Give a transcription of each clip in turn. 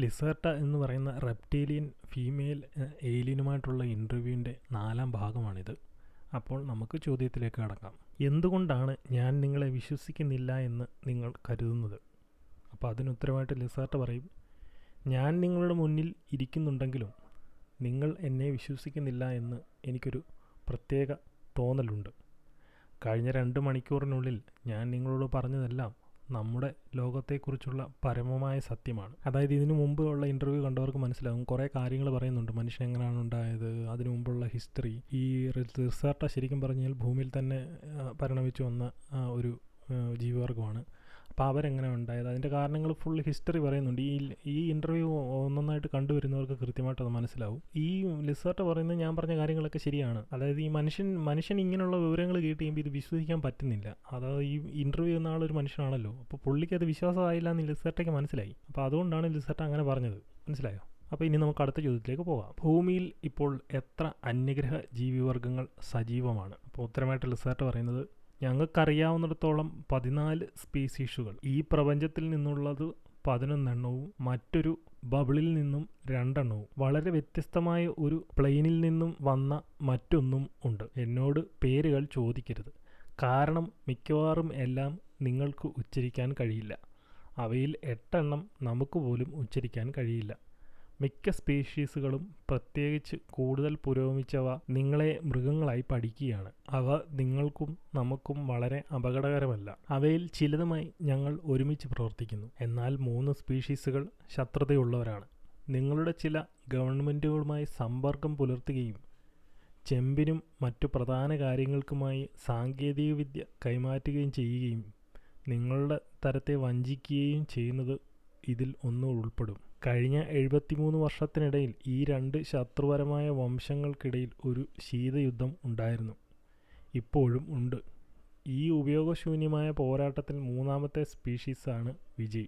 ലിസേർട്ട എന്ന് പറയുന്ന reptilian female ഏലിയനുമായിട്ടുള്ള ഇന്റർവ്യൂവിന്റെ നാലാം ഭാഗമാണിത്. അപ്പോൾ നമുക്ക് ചോദ്യത്തിലേക്ക് കടക്കാം. എന്തുകൊണ്ടാണ് ഞാൻ നിങ്ങളെ വിശ്വസിക്കുന്നില്ല എന്ന് നിങ്ങൾ കരുതുന്നത്? അപ്പോൾ അതിന് ഉത്തരമായിട്ട് ലിസേർട്ട പറയും ഞാൻ നിങ്ങളുടെ മുന്നിൽ ഇരിക്കുന്നുണ്ടെങ്കിലും നിങ്ങൾ എന്നെ വിശ്വസിക്കുന്നില്ല എന്ന് എനിക്കൊരു പ്രത്യേക തോന്നലുണ്ട്. കഴിഞ്ഞ രണ്ട് മണിക്കൂറിനുള്ളിൽ ഞാൻ നിങ്ങളോട് പറഞ്ഞതെല്ലാം നമ്മുടെ ലോകത്തെക്കുറിച്ചുള്ള പരമമായ സത്യമാണ്. അതായത് ഇതിനു മുമ്പ് ഉള്ള ഇന്റർവ്യൂ കണ്ടവർക്ക് മനസ്സിലാകും. കുറേ കാര്യങ്ങൾ പറയുന്നുണ്ട്. മനുഷ്യൻ എങ്ങനെയാണ് ഉണ്ടായത് അതിനു മുമ്പുള്ള ഹിസ്റ്ററി ഈ റിസർട്ട ശരിക്കും പറഞ്ഞാൽ ഭൂമിയിൽ തന്നെ പരിണമിച്ചു വന്ന ഒരു ജീവിവർഗമാണ് അപ്പോൾ അവരെങ്ങനെ ഉണ്ടായത്? അതിന്റെ കാരണങ്ങൾ ഫുൾ ഹിസ്റ്ററി പറയുന്നുണ്ട്. ഈ ഈ ഇന്റർവ്യൂ ഒന്നൊന്നായിട്ട് കണ്ടുവരുന്നവർക്ക് കൃത്യമായിട്ട് അത് മനസ്സിലാവും. ഈ ലിസർട്ട് പറയുന്നത് ഞാൻ പറഞ്ഞ കാര്യങ്ങളൊക്കെ ശരിയാണ്. അതായത് ഈ മനുഷ്യൻ മനുഷ്യൻ ഇങ്ങനെയുള്ള വിവരങ്ങൾ കേട്ട് ഇത് വിശ്വസിക്കാൻ പറ്റുന്നില്ല. അതായത് ഈ ഇന്റർവ്യൂ എന്ന ആളൊരു മനുഷ്യനാണല്ലോ. അപ്പോൾ പുള്ളിക്ക് അത് വിശ്വാസമായില്ല എന്ന് ലിസർട്ടയ്ക്ക് മനസ്സിലായി. അപ്പോൾ അതുകൊണ്ടാണ് ലിസർട്ട് അങ്ങനെ പറഞ്ഞത്. മനസ്സിലായോ? അപ്പോൾ ഇനി നമുക്ക് അടുത്ത ചോദ്യത്തിലേക്ക് പോകാം. ഭൂമിയിൽ ഇപ്പോൾ എത്ര അന്യഗ്രഹ ജീവിവർഗങ്ങൾ സജീവമാണ്? അപ്പോൾ ഉത്തരമായിട്ട് ലിസർട്ട് പറയുന്നത് ഞങ്ങൾക്കറിയാവുന്നിടത്തോളം പതിനാല് സ്പീസീഷുകൾ ഈ പ്രപഞ്ചത്തിൽ നിന്നുള്ളത് പതിനൊന്നെണ്ണവും മറ്റൊരു ബബിളിൽ നിന്നും രണ്ടെണ്ണവും. വളരെ വ്യത്യസ്തമായ ഒരു പ്ലെയിനിൽ നിന്നും വന്ന മറ്റൊന്നും ഉണ്ട്. എന്നോട് പേരുകൾ ചോദിക്കരുത്. കാരണം മിക്കവാറും എല്ലാം നിങ്ങൾക്ക് ഉച്ചരിക്കാൻ കഴിയില്ല. അവയിൽ എട്ടെണ്ണം നമുക്ക് പോലും ഉച്ചരിക്കാൻ കഴിയില്ല. മിക്ക സ്പീഷീസുകളും പ്രത്യേകിച്ച് കൂടുതൽ പുരോഗമിച്ചവ നിങ്ങളെ മൃഗങ്ങളായി പഠിക്കുകയാണ്. അവ നിങ്ങൾക്കും നമുക്കും വളരെ അപകടകരമല്ല. അവയിൽ ചിലതുമായി ഞങ്ങൾ ഒരുമിച്ച് പ്രവർത്തിക്കുന്നു. എന്നാൽ മൂന്ന് സ്പീഷീസുകൾ ശത്രുതയുള്ളവരാണ്. നിങ്ങളുടെ ചില ഗവൺമെന്റുകളുമായി സമ്പർക്കം പുലർത്തുകയും ചെമ്പിനും മറ്റു പ്രധാന കാര്യങ്ങൾക്കുമായി സാങ്കേതികവിദ്യ കൈമാറ്റുകയും ചെയ്യുകയും നിങ്ങളുടെ തരത്തെ വഞ്ചിക്കുകയും ചെയ്യുന്നത് ഇതിൽ ഒന്ന് ഉൾപ്പെടും. കഴിഞ്ഞ എഴുപത്തിമൂന്ന് വർഷത്തിനിടയിൽ ഈ രണ്ട് ശത്രുപരമായ വംശങ്ങൾക്കിടയിൽ ഒരു ശീതയുദ്ധം ഉണ്ടായിരുന്നു. ഇപ്പോഴും ഉണ്ട്. ഈ ഉപയോഗശൂന്യമായ പോരാട്ടത്തിൽ മൂന്നാമത്തെ സ്പീഷീസാണ് വിജയ്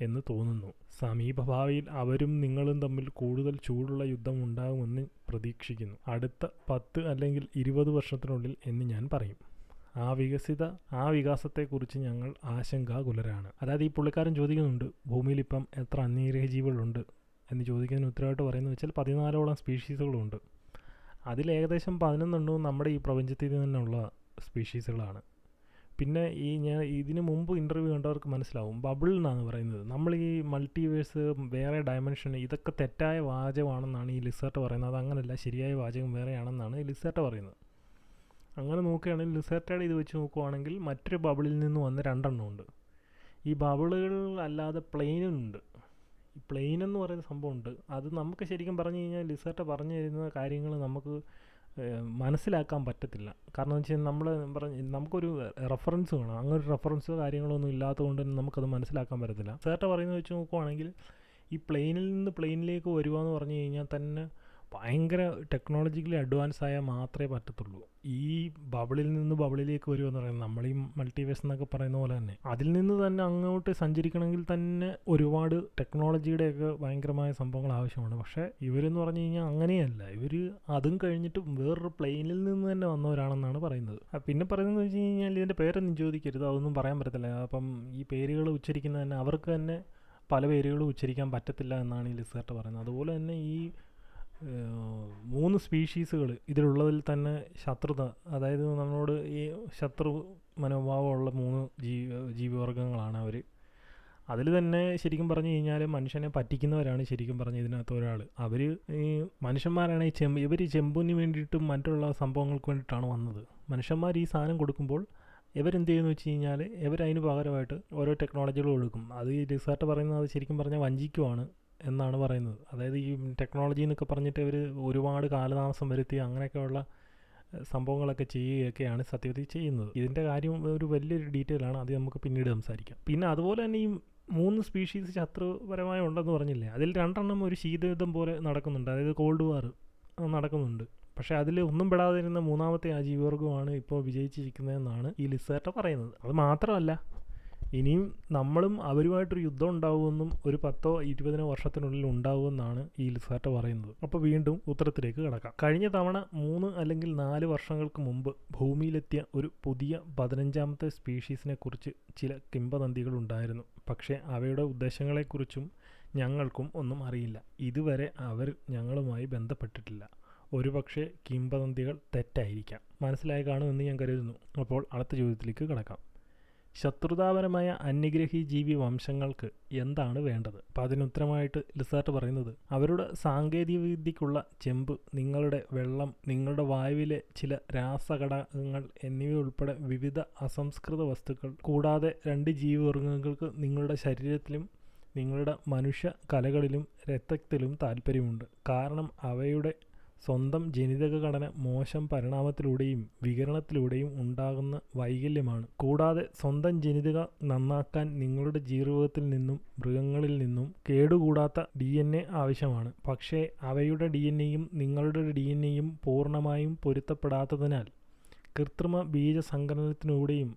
എന്ന് തോന്നുന്നു. സമീപഭാവിയിൽ അവരും നിങ്ങളും തമ്മിൽ കൂടുതൽ ചൂടുള്ള യുദ്ധം ഉണ്ടാകുമെന്ന് പ്രതീക്ഷിക്കുന്നു. അടുത്ത പത്ത് അല്ലെങ്കിൽ ഇരുപത് വർഷത്തിനുള്ളിൽ എന്ന് ഞാൻ പറയും. ആ വികസിത ആ വികാസത്തെക്കുറിച്ച് ഞങ്ങൾ ആശങ്കാകുലരാണ്. അതായത് ഈ പുള്ളിക്കാരൻ ചോദിക്കുന്നുണ്ട് ഭൂമിയിൽ ഇപ്പം എത്ര അന്യഗ്രഹ ജീവികളുണ്ട് എന്ന് ചോദിക്കുന്നതിന് ഉത്തരവായിട്ട് പറയുന്നത് വെച്ചാൽ പതിനാലോളം സ്പീഷീസുകളുണ്ട്. അതിൽ ഏകദേശം പതിനൊന്നെണ്ണവും നമ്മുടെ ഈ പ്രപഞ്ചത്തിൽ നിന്നുള്ള സ്പീഷീസുകളാണ്. പിന്നെ ഈ ഞാൻ ഇതിന് മുമ്പ് ഇന്റർവ്യൂ കണ്ടവർക്ക് മനസ്സിലാവും ബബിൾ എന്നാണ് പറയുന്നത്. നമ്മൾ ഈ മൾട്ടിവേഴ്സ് വേറെ ഡയമെൻഷൻ ഇതൊക്കെ തെറ്റായ വാചകമാണെന്നാണ് ഈ ലിസർട്ട് പറയുന്നത്. അത് അങ്ങനെയല്ല ശരിയായ വാചകം വേറെയാണെന്നാണ് ഈ ലിസർട്ട് പറയുന്നത്. അങ്ങനെ നോക്കുകയാണെങ്കിൽ ലിസർട്ടയുടെ ഇത് വെച്ച് നോക്കുവാണെങ്കിൽ മറ്റൊരു ബബിളിൽ നിന്ന് വന്ന രണ്ടെണ്ണം ഉണ്ട് ഈ ബബിളുകൾ അല്ലാതെ പ്ലെയിനുണ്ട്. ഈ പ്ലെയിൻ എന്ന് പറയുന്ന സംഭവമുണ്ട്. അത് നമുക്ക് ശരിക്കും പറഞ്ഞു കഴിഞ്ഞാൽ ലിസർട്ട് പറഞ്ഞു തരുന്ന കാര്യങ്ങൾ നമുക്ക് മനസ്സിലാക്കാൻ പറ്റത്തില്ല. കാരണം എന്ന് വെച്ചാൽ നമ്മൾ പറഞ്ഞ് നമുക്കൊരു റെഫറൻസ് വേണം. അങ്ങനെ ഒരു റെഫറൻസോ കാര്യങ്ങളോ കാര്യങ്ങളൊന്നും ഇല്ലാത്തതുകൊണ്ട് തന്നെ നമുക്കത് മനസ്സിലാക്കാൻ പറ്റത്തില്ല. ലിസർട്ട് പറയുന്നത് വെച്ച് നോക്കുവാണെങ്കിൽ ഈ പ്ലെയിനിൽ നിന്ന് പ്ലെയിനിലേക്ക് വരിക എന്ന് പറഞ്ഞു കഴിഞ്ഞാൽ തന്നെ ഭയങ്കര ടെക്നോളജിക്കലി അഡ്വാൻസ് ആയാൽ മാത്രമേ പറ്റത്തുള്ളൂ. ഈ ബബിളിൽ നിന്ന് ബബിളിലേക്ക് വരുമോ എന്ന് പറയുന്നത് നമ്മൾ ഈ മൾട്ടിവേഴ്സ് എന്നൊക്കെ പറയുന്ന പോലെ തന്നെ. അതിൽ നിന്ന് തന്നെ അങ്ങോട്ട് സഞ്ചരിക്കണമെങ്കിൽ തന്നെ ഒരുപാട് ടെക്നോളജിയുടെയൊക്കെ ഭയങ്കരമായ സംഭവങ്ങൾ ആവശ്യമാണ്. പക്ഷേ ഇവരെന്ന് പറഞ്ഞു കഴിഞ്ഞാൽ അങ്ങനെയല്ല. ഇവർ അതും കഴിഞ്ഞിട്ട് വേറൊരു പ്ലെയിനിൽ നിന്ന് തന്നെ വന്നവരാണെന്നാണ് പറയുന്നത്. പിന്നെ പറയുന്നത് വെച്ച് കഴിഞ്ഞാൽ ഇതിന്റെ പേരൊന്നും ചോദിക്കരുത്. അതൊന്നും പറയാൻ പറ്റത്തില്ല. അപ്പം ഈ പേരുകൾ ഉച്ചരിക്കുന്ന തന്നെ അവർക്ക് തന്നെ പല പേരുകളും ഉച്ചരിക്കാൻ പറ്റത്തില്ല എന്നാണ് ഈ ലിസേർട്ട് പറയുന്നത്. അതുപോലെ തന്നെ ഈ മൂന്ന് സ്പീഷീസുകൾ ഇതിലുള്ളതിൽ തന്നെ ശത്രുത അതായത് നമ്മളോട് ഈ ശത്രു മനോഭാവമുള്ള മൂന്ന് ജീവി ജീവിവർഗങ്ങളാണ് അവർ അതിൽ തന്നെ ശരിക്കും പറഞ്ഞു കഴിഞ്ഞാൽ മനുഷ്യനെ പറ്റിക്കുന്നവരാണ് ശരിക്കും പറഞ്ഞ ഇതിനകത്ത് ഒരാൾ അവർ ഈ മനുഷ്യന്മാരാണ് ഈ ചെമ്പ് ഇവർ ഈ ചെമ്പിന് വേണ്ടിയിട്ടും മറ്റുള്ള സംഭവങ്ങൾക്ക് വേണ്ടിയിട്ടാണ് വന്നത്. മനുഷ്യന്മാർ ഈ സാധനം കൊടുക്കുമ്പോൾ ഇവരെന്ത് ചെയ്യുന്നു വെച്ച് കഴിഞ്ഞാൽ ഇവരതിന് പകരമായിട്ട് ഓരോ ടെക്നോളജികൾ കൊടുക്കും അത് ഈ റിസർട്ട് പറയുന്നത് ശരിക്കും പറഞ്ഞാൽ വഞ്ചിക്കുവാണ്. എന്നാണ് പറയുന്നത്. അതായത് ഈ ടെക്നോളജി എന്നൊക്കെ പറഞ്ഞിട്ട് ഇവർ ഒരുപാട് കാലതാമസം വരുത്തി അങ്ങനെയൊക്കെയുള്ള സംഭവങ്ങളൊക്കെ ചെയ്യുകയൊക്കെയാണ് സത്യത്തിൽ ചെയ്യുന്നത്. ഇതിന്റെ കാര്യം ഒരു വലിയൊരു ഡീറ്റെയിൽ ആണ് അത് നമുക്ക് പിന്നീട് സംസാരിക്കാം. പിന്നെ അതുപോലെ തന്നെ ഈ മൂന്ന് സ്പീഷീസ് ശത്രുപരമായി ഉണ്ടെന്ന് പറഞ്ഞില്ലേ അതിൽ രണ്ടെണ്ണം ഒരു ശീതയുദ്ധം പോലെ നടക്കുന്നുണ്ട്. അതായത് കോൾഡ് വാർ നടക്കുന്നുണ്ട്. പക്ഷേ അതിൽ ഒന്നും പെടാതിരുന്ന മൂന്നാമത്തെ ആ ജീവിവർഗമാണ് ഇപ്പോൾ വിജയിച്ചിരിക്കുന്നതെന്നാണ് ഈ ലിസേർട്ട പറയുന്നത്. അത് മാത്രമല്ല ഇനിയും നമ്മളും അവരുമായിട്ടൊരു യുദ്ധം ഉണ്ടാവുമെന്നും ഒരു പത്തോ ഇരുപതിനോ വർഷത്തിനുള്ളിൽ ഉണ്ടാവുമെന്നാണ് ഈ ലിസാർട്ട് പറയുന്നത്. അപ്പോൾ വീണ്ടും ഉത്തരത്തിലേക്ക് കടക്കാം. കഴിഞ്ഞ തവണ മൂന്ന് അല്ലെങ്കിൽ നാല് വർഷങ്ങൾക്ക് മുമ്പ് ഭൂമിയിലെത്തിയ ഒരു പുതിയ പതിനഞ്ചാമത്തെ സ്പീഷീസിനെ കുറിച്ച് ചില കിംവദന്തികൾ ഉണ്ടായിരുന്നു. പക്ഷേ അവയുടെ ഉദ്ദേശങ്ങളെക്കുറിച്ചും ഞങ്ങൾക്കും ഒന്നും അറിയില്ല. ഇതുവരെ അവർ ഞങ്ങളുമായി ബന്ധപ്പെട്ടിട്ടില്ല. ഒരുപക്ഷെ കിംവദന്തികൾ തെറ്റായിരിക്കാം. മനസ്സിലായി കാണുമെന്ന് ഞാൻ കരുതുന്നു. അപ്പോൾ അടുത്ത ചോദ്യത്തിലേക്ക് കിടക്കാം. ശത്രുതാപരമായ അന്യഗ്രഹി ജീവി വംശങ്ങൾക്ക് എന്താണ് വേണ്ടത്? അപ്പം അതിനുത്തരമായിട്ട് ലിസാർട്ട് പറയുന്നത് അവരുടെ സാങ്കേതിക വിദ്യക്കുള്ള ചെമ്പ് നിങ്ങളുടെ വെള്ളം നിങ്ങളുടെ വായുവിലെ ചില രാസഘടകങ്ങൾ എന്നിവയുൾപ്പെടെ വിവിധ അസംസ്കൃത വസ്തുക്കൾ കൂടാതെ രണ്ട് ജീവിവർഗങ്ങൾക്ക് നിങ്ങളുടെ ശരീരത്തിലും നിങ്ങളുടെ മനുഷ്യ കലകളിലും രക്തത്തിലും താല്പര്യമുണ്ട് കാരണം അവയുടെ സ്വന്തം ജനിതക ഘടന മോശം പരിണാമത്തിലൂടെയും വികരണത്തിലൂടെയും ഉണ്ടാകുന്ന വൈകല്യമാണ്. കൂടാതെ സ്വന്തം ജനിതക നന്നാക്കാൻ നിങ്ങളുടെ ജീവിതത്തിൽ നിന്നും മൃഗങ്ങളിൽ നിന്നും കേടുകൂടാത്ത ഡി എൻ എ ആവശ്യമാണ്. പക്ഷേ അവയുടെ ഡി എൻ എയും നിങ്ങളുടെ ഡി എൻ എയും പൂർണമായും പൊരുത്തപ്പെടാത്തതിനാൽ കൃത്രിമ ബീജസങ്കലനത്തിലൂടെയും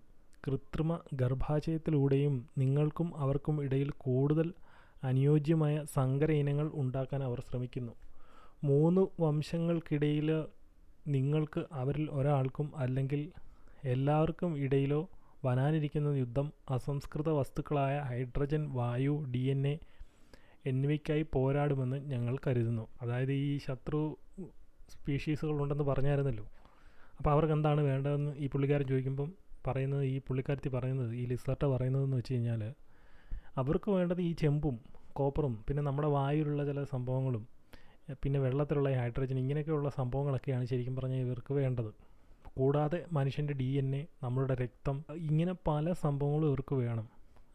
കൃത്രിമ ഗർഭാശയത്തിലൂടെയും നിങ്ങൾക്കും അവർക്കും ഇടയിൽ കൂടുതൽ അനുയോജ്യമായ സങ്കര ഇനങ്ങൾ ഉണ്ടാക്കാൻ അവർ ശ്രമിക്കുന്നു. മൂന്ന് വംശങ്ങൾക്കിടയിൽ നിങ്ങൾക്ക് അവരിൽ ഒരാൾക്കും അല്ലെങ്കിൽ എല്ലാവർക്കും ഇടയിലോ വരാനിരിക്കുന്ന യുദ്ധം അസംസ്കൃത വസ്തുക്കളായ ഹൈഡ്രജൻ വായു ഡി എൻ എ എന്നിവയ്ക്കായി പോരാടുമെന്ന് ഞങ്ങൾ കരുതുന്നു. അതായത് ഈ ശത്രു സ്പീഷീസുകൾ ഉണ്ടെന്ന് പറഞ്ഞായിരുന്നല്ലോ. അപ്പോൾ അവർക്ക് എന്താണ് വേണ്ടതെന്ന് ഈ പുള്ളിക്കാരൻ ചോദിക്കുമ്പം പറയുന്നത് ഈ പുള്ളിക്കാരത്തി പറയുന്നത് ഈ ലിസർട്ട പറയുന്നതെന്ന് വെച്ച് കഴിഞ്ഞാൽ അവർക്ക് വേണ്ടത് ഈ ചെമ്പും കോപ്പറും പിന്നെ നമ്മുടെ വായുവിലുള്ള ചില സംഭവങ്ങളും പിന്നെ വെള്ളത്തിലുള്ള ഹൈഡ്രജൻ ഇങ്ങനെയൊക്കെയുള്ള സംഭവങ്ങളൊക്കെയാണ് ശരിക്കും പറഞ്ഞാൽ ഇവർക്ക് വേണ്ടത്. കൂടാതെ മനുഷ്യന്റെ ഡി എൻ എ നമ്മളുടെ രക്തം ഇങ്ങനെ പല സംഭവങ്ങളും ഇവർക്ക് വേണം.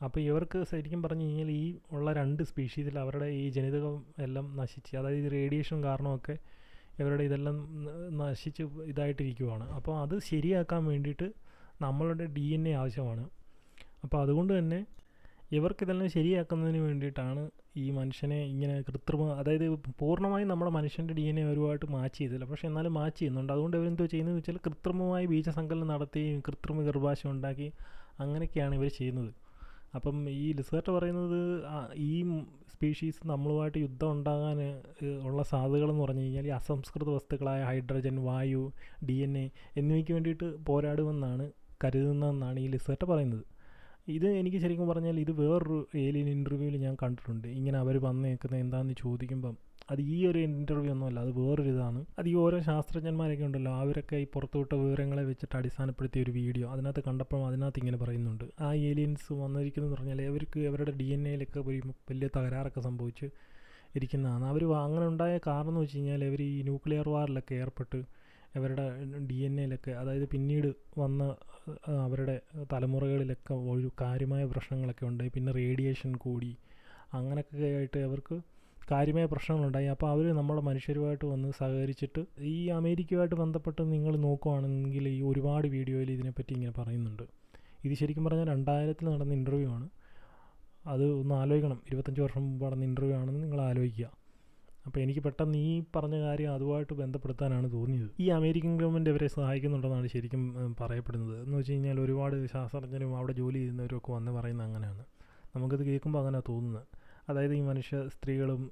അപ്പോൾ ഇവർക്ക് ശരിക്കും പറഞ്ഞു കഴിഞ്ഞാൽ ഈ ഉള്ള രണ്ട് സ്പീഷീസിൽ അവരുടെ ഈ ജനിതകം എല്ലാം നശിച്ച് അതായത് റേഡിയേഷൻ കാരണമൊക്കെ ഇവരുടെ ഇതെല്ലാം നശിച്ച് ഇതായിട്ടിരിക്കുവാണ്. അപ്പോൾ അത് ശരിയാക്കാൻ വേണ്ടിയിട്ട് നമ്മളുടെ ഡി എൻ എ ആവശ്യമാണ്. അപ്പോൾ അതുകൊണ്ട് തന്നെ ഇവർക്കിതെല്ലാം ശരിയാക്കുന്നതിന് വേണ്ടിയിട്ടാണ് ഈ മനുഷ്യനെ ഇങ്ങനെ കൃത്രിമ അതായത് പൂർണമായും നമ്മുടെ മനുഷ്യന്റെ ഡി എൻ എ ഒരുപാട് മാച്ച് ചെയ്തില്ല. പക്ഷേ എന്നാലും മാച്ച് ചെയ്യുന്നുണ്ട്. അതുകൊണ്ട് ഇവരെന്തോ ചെയ്യുന്നതെന്ന് വെച്ചാൽ കൃത്രിമമായി ബീജസങ്കലനം നടത്തി കൃത്രിമ ഗർഭാശയം ഉണ്ടാക്കി അങ്ങനെയൊക്കെയാണ് ഇവർ ചെയ്യുന്നത്. അപ്പം ഈ ലിസേർട്ട് പറയുന്നത് ഈ സ്പീഷീസ് നമ്മളുമായിട്ട് യുദ്ധം ഉണ്ടാകാൻ ഉള്ള സാധ്യതകളെന്ന് പറഞ്ഞു കഴിഞ്ഞാൽ ഈ അസംസ്കൃത വസ്തുക്കളായ ഹൈഡ്രജൻ വായു ഡി എൻ എ എന്നിവയ്ക്ക് വേണ്ടിയിട്ട് പോരാടുമെന്നാണ് കരുതുന്നതെന്നാണ് ഈ ലിസേർട്ട് പറയുന്നത്. ഇത് എനിക്ക് ശരിക്കും പറഞ്ഞാൽ ഇത് വേറൊരു ഏലിയൻ ഇന്റർവ്യൂവിൽ ഞാൻ കണ്ടിട്ടുണ്ട്. ഇങ്ങനെ അവർ വന്നേക്കുന്നത് എന്താണെന്ന് ചോദിക്കുമ്പം അത് ഈ ഒരു ഇന്റർവ്യൂ ഒന്നുമല്ല അത് വേറൊരു ഇതാണ്. അത് ഈ ഓരോ ശാസ്ത്രജ്ഞന്മാരൊക്കെ ഉണ്ടല്ലോ അവരൊക്കെ ഈ പുറത്തുവിട്ട വിവരങ്ങളെ വെച്ചിട്ട് അടിസ്ഥാനപ്പെടുത്തിയ ഒരു വീഡിയോ അതിനകത്ത് കണ്ടപ്പോൾ അതിനകത്ത് ഇങ്ങനെ പറയുന്നുണ്ട്. ആ ഏലിയൻസ് വന്നിരിക്കുന്നതെന്ന് പറഞ്ഞാൽ അവർക്ക് അവരുടെ ഡി എൻ എയിലൊക്കെ വലിയ തകരാറൊക്കെ സംഭവിച്ച് ഇരിക്കുന്നതാണ്. അവർ അങ്ങനെ ഉണ്ടായ കാരണം എന്ന് വെച്ച് കഴിഞ്ഞാൽ അവർ ഈ ന്യൂക്ലിയർ വാറിലൊക്കെ ഏർപ്പെട്ട് അവരുടെ ഡി എൻ എയിലൊക്കെ അതായത് പിന്നീട് വന്ന അവരുടെ തലമുറകളിലൊക്കെ ഒരു കാര്യമായ പ്രശ്നങ്ങളൊക്കെ ഉണ്ടായി. പിന്നെ റേഡിയേഷൻ കൂടി അങ്ങനെയൊക്കെ ആയിട്ട് അവർക്ക് കാര്യമായ പ്രശ്നങ്ങളുണ്ടായി. അപ്പോൾ അവർ നമ്മളെ മനുഷ്യരുമായിട്ട് വന്ന് സഹകരിച്ചിട്ട് ഈ അമേരിക്കയുമായിട്ട് ബന്ധപ്പെട്ട് നിങ്ങൾ നോക്കുവാണെങ്കിൽ ഈ ഒരുപാട് വീഡിയോയിൽ ഇതിനെപ്പറ്റി ഇങ്ങനെ പറയുന്നുണ്ട്. ഇത് ശരിക്കും പറഞ്ഞാൽ രണ്ടായിരത്തിൽ നടന്ന ഇന്റർവ്യൂ ആണ്. അത് ഒന്ന് ആലോചിക്കണം. ഇരുപത്തഞ്ച് വർഷം മുമ്പ് നടന്ന ഇന്റർവ്യൂ ആണെന്ന് നിങ്ങൾ ആലോചിക്കുക. അപ്പോൾ എനിക്ക് പെട്ടെന്ന് ഈ പറഞ്ഞ കാര്യം അതുമായിട്ട് ബന്ധപ്പെടുത്താനാണ് തോന്നിയത്. ഈ അമേരിക്കൻ ഗവൺമെന്റ് അവരെ സഹായിക്കുന്നുണ്ടെന്നാണ് ശരിക്കും പറയപ്പെടുന്നത്. എന്ന് വെച്ച് കഴിഞ്ഞാൽ ഒരുപാട് ശാസ്ത്രജ്ഞരും അവിടെ ജോലി ചെയ്യുന്നവരും ഒക്കെ വന്ന് പറയുന്നത് അങ്ങനെയാണ്. നമുക്കത് കേൾക്കുമ്പോൾ അങ്ങനെ തോന്നുന്നത്. അതായത് ഈ മനുഷ്യ സ്ത്രീകളും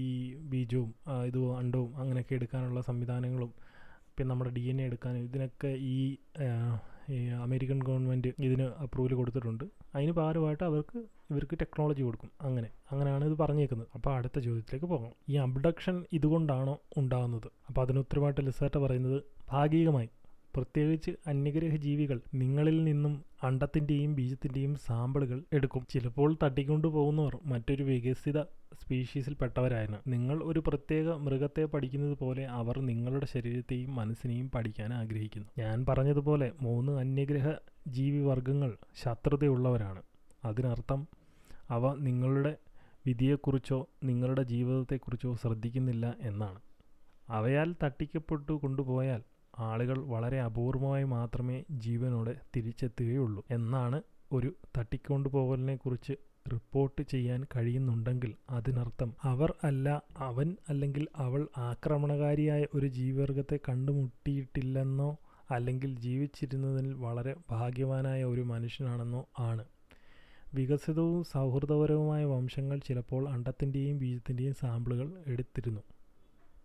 ഈ ബീജവും ഇതും അണ്ടവും അങ്ങനെയൊക്കെ എടുക്കാനുള്ള സംവിധാനങ്ങളും പിന്നെ നമ്മുടെ ഡി എൻ എ എടുക്കാനും ഇതിനൊക്കെ ഈ ഈ അമേരിക്കൻ ഗവൺമെന്റ് ഇതിന് അപ്രൂവൽ കൊടുത്തിട്ടുണ്ട്. അതിന് പകരമായിട്ട് അവർക്ക് ഇവർക്ക് ടെക്നോളജി കൊടുക്കും. അങ്ങനെ അങ്ങനെയാണ് ഇത് പറഞ്ഞേക്കുന്നത്. അപ്പോൾ അടുത്ത ചോദ്യത്തിലേക്ക് പോകാം. ഈ അബ്ഡക്ഷൻ ഇതുകൊണ്ടാണോ ഉണ്ടാകുന്നത്? അപ്പോൾ അതിന് ഉത്തരമായിട്ട് ലിസേർട്ട പറയുന്നത് ഭാഗികമായി പ്രത്യേകിച്ച് അന്യഗ്രഹ ജീവികൾ നിങ്ങളിൽ നിന്നും അണ്ടത്തിന്റെയും ബീജത്തിന്റെയും സാമ്പിളുകൾ എടുക്കും. ചിലപ്പോൾ തട്ടിക്കൊണ്ടു പോകുന്നവർ മറ്റൊരു വികസിത സ്പീഷീസിൽപ്പെട്ടവരായിരുന്നു നിങ്ങൾ ഒരു പ്രത്യേക മൃഗത്തെ പഠിക്കുന്നത് പോലെ അവർ നിങ്ങളുടെ ശരീരത്തെയും മനസ്സിനെയും പഠിക്കാൻ ആഗ്രഹിക്കുന്നു. ഞാൻ പറഞ്ഞതുപോലെ മൂന്ന് അന്യഗ്രഹ ജീവിവർഗങ്ങൾ ശത്രുതയുള്ളവരാണ്. അതിനർത്ഥം അവ നിങ്ങളുടെ വിധിയെക്കുറിച്ചോ നിങ്ങളുടെ ജീവിതത്തെക്കുറിച്ചോ ശ്രദ്ധിക്കുന്നില്ല എന്നാണ്. അവയാൽ തട്ടിക്കപ്പെട്ടു കൊണ്ടുപോയാൽ ആളുകൾ വളരെ അപൂർവമായി മാത്രമേ ജീവനോടെ തിരിച്ചെത്തുകയുള്ളൂ. എന്നാണ് ഒരു തട്ടിക്കൊണ്ടുപോകലിനെ കുറിച്ച് റിപ്പോർട്ട് ചെയ്യാൻ കഴിയുന്നുണ്ടെങ്കിൽ അതിനർത്ഥം അവർ അല്ല അവൻ അല്ലെങ്കിൽ അവൾ ആക്രമണകാരിയായ ഒരു ജീവിവർഗത്തെ കണ്ടുമുട്ടിയിട്ടില്ലെന്നോ അല്ലെങ്കിൽ ജീവിച്ചിരുന്നതിൽ വളരെ ഭാഗ്യവാനായ ഒരു മനുഷ്യനാണെന്നോ ആണ്. വികസിതവും സൗഹൃദപരവുമായ വംശങ്ങൾ ചിലപ്പോൾ അണ്ടത്തിന്റെയും ബീജത്തിന്റെയും സാമ്പിളുകൾ എടുത്തിരുന്നു.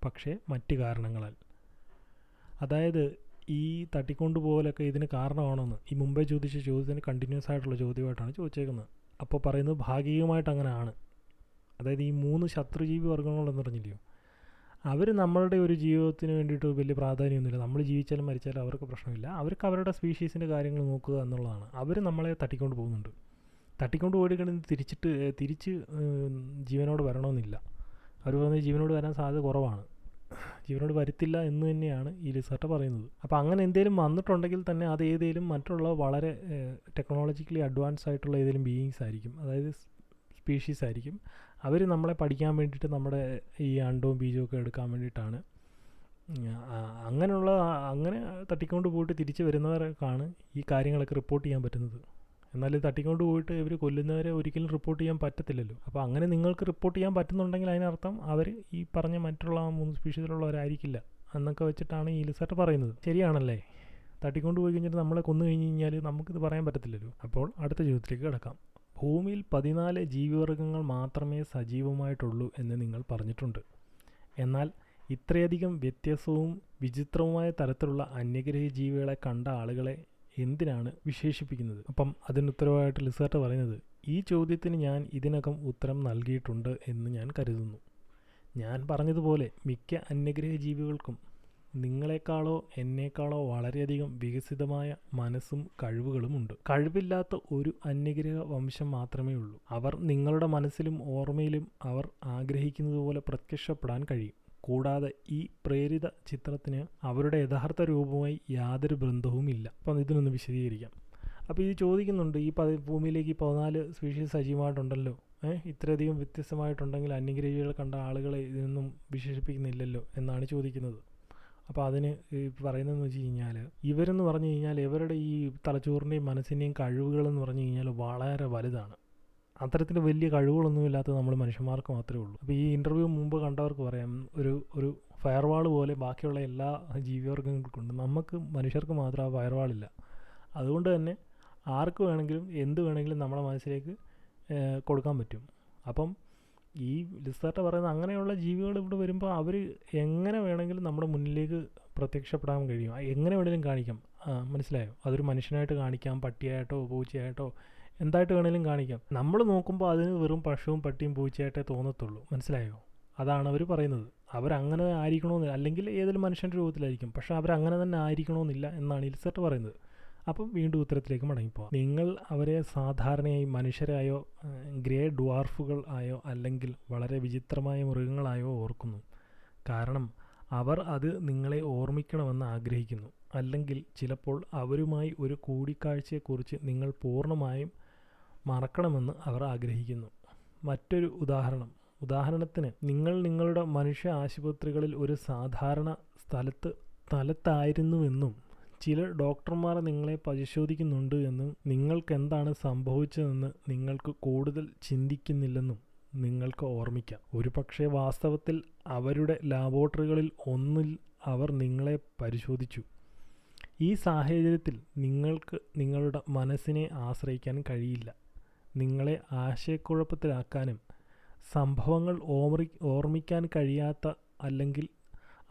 പക്ഷേ മറ്റ് കാരണങ്ങളാൽ. അതായത് ഈ തട്ടിക്കൊണ്ടുപോകലൊക്കെ ഇതിന് കാരണമാണോന്ന് ഈ മുമ്പേ ചോദിച്ച ചോദ്യത്തിന് കണ്ടിന്യൂസ് ആയിട്ടുള്ള ചോദ്യമായിട്ടാണ് ചോദിച്ചേക്കുന്നത്. അപ്പോൾ പറയുന്നത് ഭാഗികമായിട്ട് അങ്ങനെ ആണ് അതായത് ഈ മൂന്ന് ശത്രുജീവി വർഗങ്ങളെന്ന് പറഞ്ഞില്ലയോ? അവർ നമ്മളുടെ ഒരു ജീവിതത്തിന് വേണ്ടിയിട്ട് വലിയ പ്രാധാന്യമൊന്നുമില്ല. നമ്മൾ ജീവിച്ചാലും മരിച്ചാലും അവർക്ക് പ്രശ്നമില്ല. അവർക്ക് അവരുടെ സ്പീഷീസിന്റെ കാര്യങ്ങൾ നോക്കുക എന്നുള്ളതാണ്. അവർ നമ്മളെ തട്ടിക്കൊണ്ട് പോകുന്നുണ്ട്. തട്ടിക്കൊണ്ട് പോയിട്ട് തിരിച്ചിട്ട് തിരിച്ച് ജീവനോട് വരണമെന്നില്ല. അവർ പറഞ്ഞ ജീവനോട് വരാൻ സാധ്യത കുറവാണ്. ജീവനോട് വരുത്തില്ല എന്ന് തന്നെയാണ് ഈ റിസർട്ട് പറയുന്നത്. അപ്പോൾ അങ്ങനെ എന്തെങ്കിലും വന്നിട്ടുണ്ടെങ്കിൽ തന്നെ അത് ഏതെങ്കിലും മറ്റുള്ള വളരെ ടെക്നോളജിക്കലി അഡ്വാൻസ് ആയിട്ടുള്ള ഏതെങ്കിലും ബീയിങ്സ് ആയിരിക്കും. അതായത് സ്പീഷീസ് ആയിരിക്കും. അവർ നമ്മളെ പഠിക്കാൻ വേണ്ടിയിട്ട് നമ്മുടെ ഈ അണ്ടവും ബീജവും ഒക്കെ എടുക്കാൻ വേണ്ടിയിട്ടാണ്. അങ്ങനെയുള്ള അങ്ങനെ തട്ടിക്കൊണ്ട് പോയിട്ട് തിരിച്ച് വരുന്നവർക്കാണ് ഈ കാര്യങ്ങളൊക്കെ റിപ്പോർട്ട് ചെയ്യാൻ പറ്റുന്നത്. എന്നാൽ ഇത് തട്ടിക്കൊണ്ട് പോയിട്ട് ഇവർ കൊല്ലുന്നവരെ ഒരിക്കലും റിപ്പോർട്ട് ചെയ്യാൻ പറ്റത്തില്ലല്ലോ. അപ്പോൾ അങ്ങനെ നിങ്ങൾക്ക് റിപ്പോർട്ട് ചെയ്യാൻ പറ്റുന്നുണ്ടെങ്കിൽ അതിനർത്ഥം അവർ ഈ പറഞ്ഞ മറ്റുള്ള മൂന്ന് സ്പീഷീസിലുള്ളവരായിരിക്കില്ല എന്നൊക്കെ വെച്ചിട്ടാണ് ഈ ലിസർട്ട് പറയുന്നത്. ശരിയാണല്ലേ? തട്ടിക്കൊണ്ട് പോയി കഴിഞ്ഞിട്ട് നമ്മളെ കൊന്നു കഴിഞ്ഞ് കഴിഞ്ഞാൽ നമുക്കിത് പറയാൻ പറ്റത്തില്ലല്ലോ. അപ്പോൾ അടുത്ത ചോദ്യത്തിലേക്ക് കിടക്കാം. ഭൂമിയിൽ പതിനാല് ജീവിവർഗങ്ങൾ മാത്രമേ സജീവമായിട്ടുള്ളൂ എന്ന് നിങ്ങൾ പറഞ്ഞിട്ടുണ്ട്. എന്നാൽ ഇത്രയധികം വ്യത്യസ്തവും വിചിത്രവുമായ തരത്തിലുള്ള അന്യഗ്രഹ ജീവികളെ കണ്ട ആളുകളെ എന്തിനാണ് വിശേഷിപ്പിക്കുന്നത്? അപ്പം അതിനുത്തരവായിട്ട് ലിസാർട്ട് പറയുന്നത് ഈ ചോദ്യത്തിന് ഞാൻ ഇതിനകം ഉത്തരം നൽകിയിട്ടുണ്ട് എന്ന് ഞാൻ കരുതുന്നു. ഞാൻ പറഞ്ഞതുപോലെ മിക്ക അന്യഗ്രഹ ജീവികൾക്കും നിങ്ങളെക്കാളോ എന്നേക്കാളോ വളരെയധികം വികസിതമായ മനസ്സും കഴിവുകളും ഉണ്ട്. കഴിവില്ലാത്ത ഒരു അന്യഗ്രഹ വംശം മാത്രമേ ഉള്ളൂ. അവർ നിങ്ങളുടെ മനസ്സിലും ഓർമ്മയിലും അവർ ആഗ്രഹിക്കുന്നതുപോലെ പ്രത്യക്ഷപ്പെടാൻ കഴിയും. കൂടാതെ ഈ പ്രേരിത ചിത്രത്തിന് അവരുടെ യഥാർത്ഥ രൂപവുമായി യാതൊരു ബന്ധവുമില്ല. അപ്പം ഇതിനൊന്ന് വിശദീകരിക്കാം. അപ്പോൾ ഇത് ചോദിക്കുന്നുണ്ട് ഈ പതി ഭൂമിയിലേക്ക് പതിനാല് സ്പീഷീസ് സജീവമായിട്ടുണ്ടല്ലോ? ഏഹ് ഇത്രയധികം വ്യത്യസ്തമായിട്ടുണ്ടെങ്കിൽ അന്യഗ്രഹികൾ കണ്ട ആളുകളെ ഇതിനൊന്നും വിശേഷിപ്പിക്കുന്നില്ലല്ലോ എന്നാണ് ചോദിക്കുന്നത്. അപ്പോൾ അതിന് പറയുന്നതെന്ന് വെച്ച് കഴിഞ്ഞാൽ ഇവരെന്ന് പറഞ്ഞു കഴിഞ്ഞാൽ ഇവരുടെ ഈ തലച്ചോറിന്റെയും മനസ്സിന്റെയും കഴിവുകളെന്ന് പറഞ്ഞു കഴിഞ്ഞാൽ വളരെ വലുതാണ്. അത്തരത്തിൽ വലിയ കഴിവുകളൊന്നുമില്ലാത്തത് നമ്മൾ മനുഷ്യന്മാർക്ക് മാത്രമേ ഉള്ളൂ. അപ്പോൾ ഈ ഇന്റർവ്യൂ മുമ്പ് കണ്ടവർക്ക് പറയാം ഒരു ഒരു ഫയർവാൾ പോലെ ബാക്കിയുള്ള എല്ലാ ജീവിവർഗങ്ങൾക്കുണ്ട് നമുക്ക് മനുഷ്യർക്ക് മാത്രം ആ ഫയർവാളില്ല അതുകൊണ്ട് തന്നെ ആർക്ക് വേണമെങ്കിലും എന്ത് വേണമെങ്കിലും നമ്മുടെ മനസ്സിലേക്ക് കൊടുക്കാൻ പറ്റും. അപ്പം ഈ ലിസ്റ്റാർട്ട് പറയുന്ന അങ്ങനെയുള്ള ജീവികൾ ഇവിടെ വരുമ്പോൾ അവർ എങ്ങനെ വേണമെങ്കിലും നമ്മുടെ മുന്നിലേക്ക് പ്രത്യക്ഷപ്പെടാൻ കഴിയും? എങ്ങനെ വേണമെങ്കിലും കാണിക്കാം? മനസ്സിലായോ? അതൊരു മനുഷ്യനായിട്ട് കാണിക്കാം പട്ടിയായിട്ടോ പൂച്ചയായിട്ടോ എന്തായിട്ട് വേണേലും കാണിക്കാം. നമ്മൾ നോക്കുമ്പോൾ അതിന് വെറും പശുവും പട്ടിയും പൂച്ചയായിട്ടേ തോന്നത്തുള്ളൂ. മനസ്സിലായോ? അതാണ് അവർ പറയുന്നത്. അവരങ്ങനെ ആയിരിക്കണമെന്നില്ല അല്ലെങ്കിൽ ഏതൊരു മനുഷ്യന്റെ രൂപത്തിലായിരിക്കും. പക്ഷേ അവരങ്ങനെ തന്നെ ആയിരിക്കണമെന്നില്ല എന്നാണ് ഇൽസെറ്റ് പറയുന്നത്. അപ്പം വീണ്ടും ഉത്തരത്തിലേക്ക് മടങ്ങിപ്പോവാം. നിങ്ങൾ അവരെ സാധാരണയായി മനുഷ്യരായോ ഗ്രേ ഡ്വാർഫുകൾ ആയോ അല്ലെങ്കിൽ വളരെ വിചിത്രമായ മൃഗങ്ങളായോ ഓർക്കുന്നു. കാരണം അവർ അത് നിങ്ങളെ ഓർമ്മിക്കണമെന്ന് ആഗ്രഹിക്കുന്നു. അല്ലെങ്കിൽ ചിലപ്പോൾ അവരുമായി ഒരു കൂടിക്കാഴ്ചയെക്കുറിച്ച് നിങ്ങൾ പൂർണമായും മറക്കണമെന്ന് അവർ ആഗ്രഹിക്കുന്നു. മറ്റൊരു ഉദാഹരണം. ഉദാഹരണത്തിന് നിങ്ങൾ നിങ്ങളുടെ മനുഷ്യ ആശുപത്രികളിൽ ഒരു സാധാരണ സ്ഥലത്ത് സ്ഥലത്തായിരുന്നുവെന്നും ചില ഡോക്ടർമാർ നിങ്ങളെ പരിശോധിക്കുന്നുണ്ട് എന്നും നിങ്ങൾക്ക് എന്താണ് സംഭവിച്ചതെന്ന് നിങ്ങൾക്ക് കൂടുതൽ ചിന്തിക്കുന്നില്ലെന്നും നിങ്ങൾക്ക് ഓർമ്മിക്കാം. ഒരു പക്ഷേ വാസ്തവത്തിൽ അവരുടെ ലാബോറട്ടറികളിൽ ഒന്നിൽ അവർ നിങ്ങളെ പരിശോധിച്ചു. ഈ സാഹചര്യത്തിൽ നിങ്ങൾക്ക് നിങ്ങളുടെ മനസ്സിനെ ആശ്രയിക്കാൻ കഴിയില്ല. നിങ്ങളെ ആശയക്കുഴപ്പത്തിലാക്കാനും സംഭവങ്ങൾ ഓർമ്മി ഓർമ്മിക്കാൻ കഴിയാത്ത അല്ലെങ്കിൽ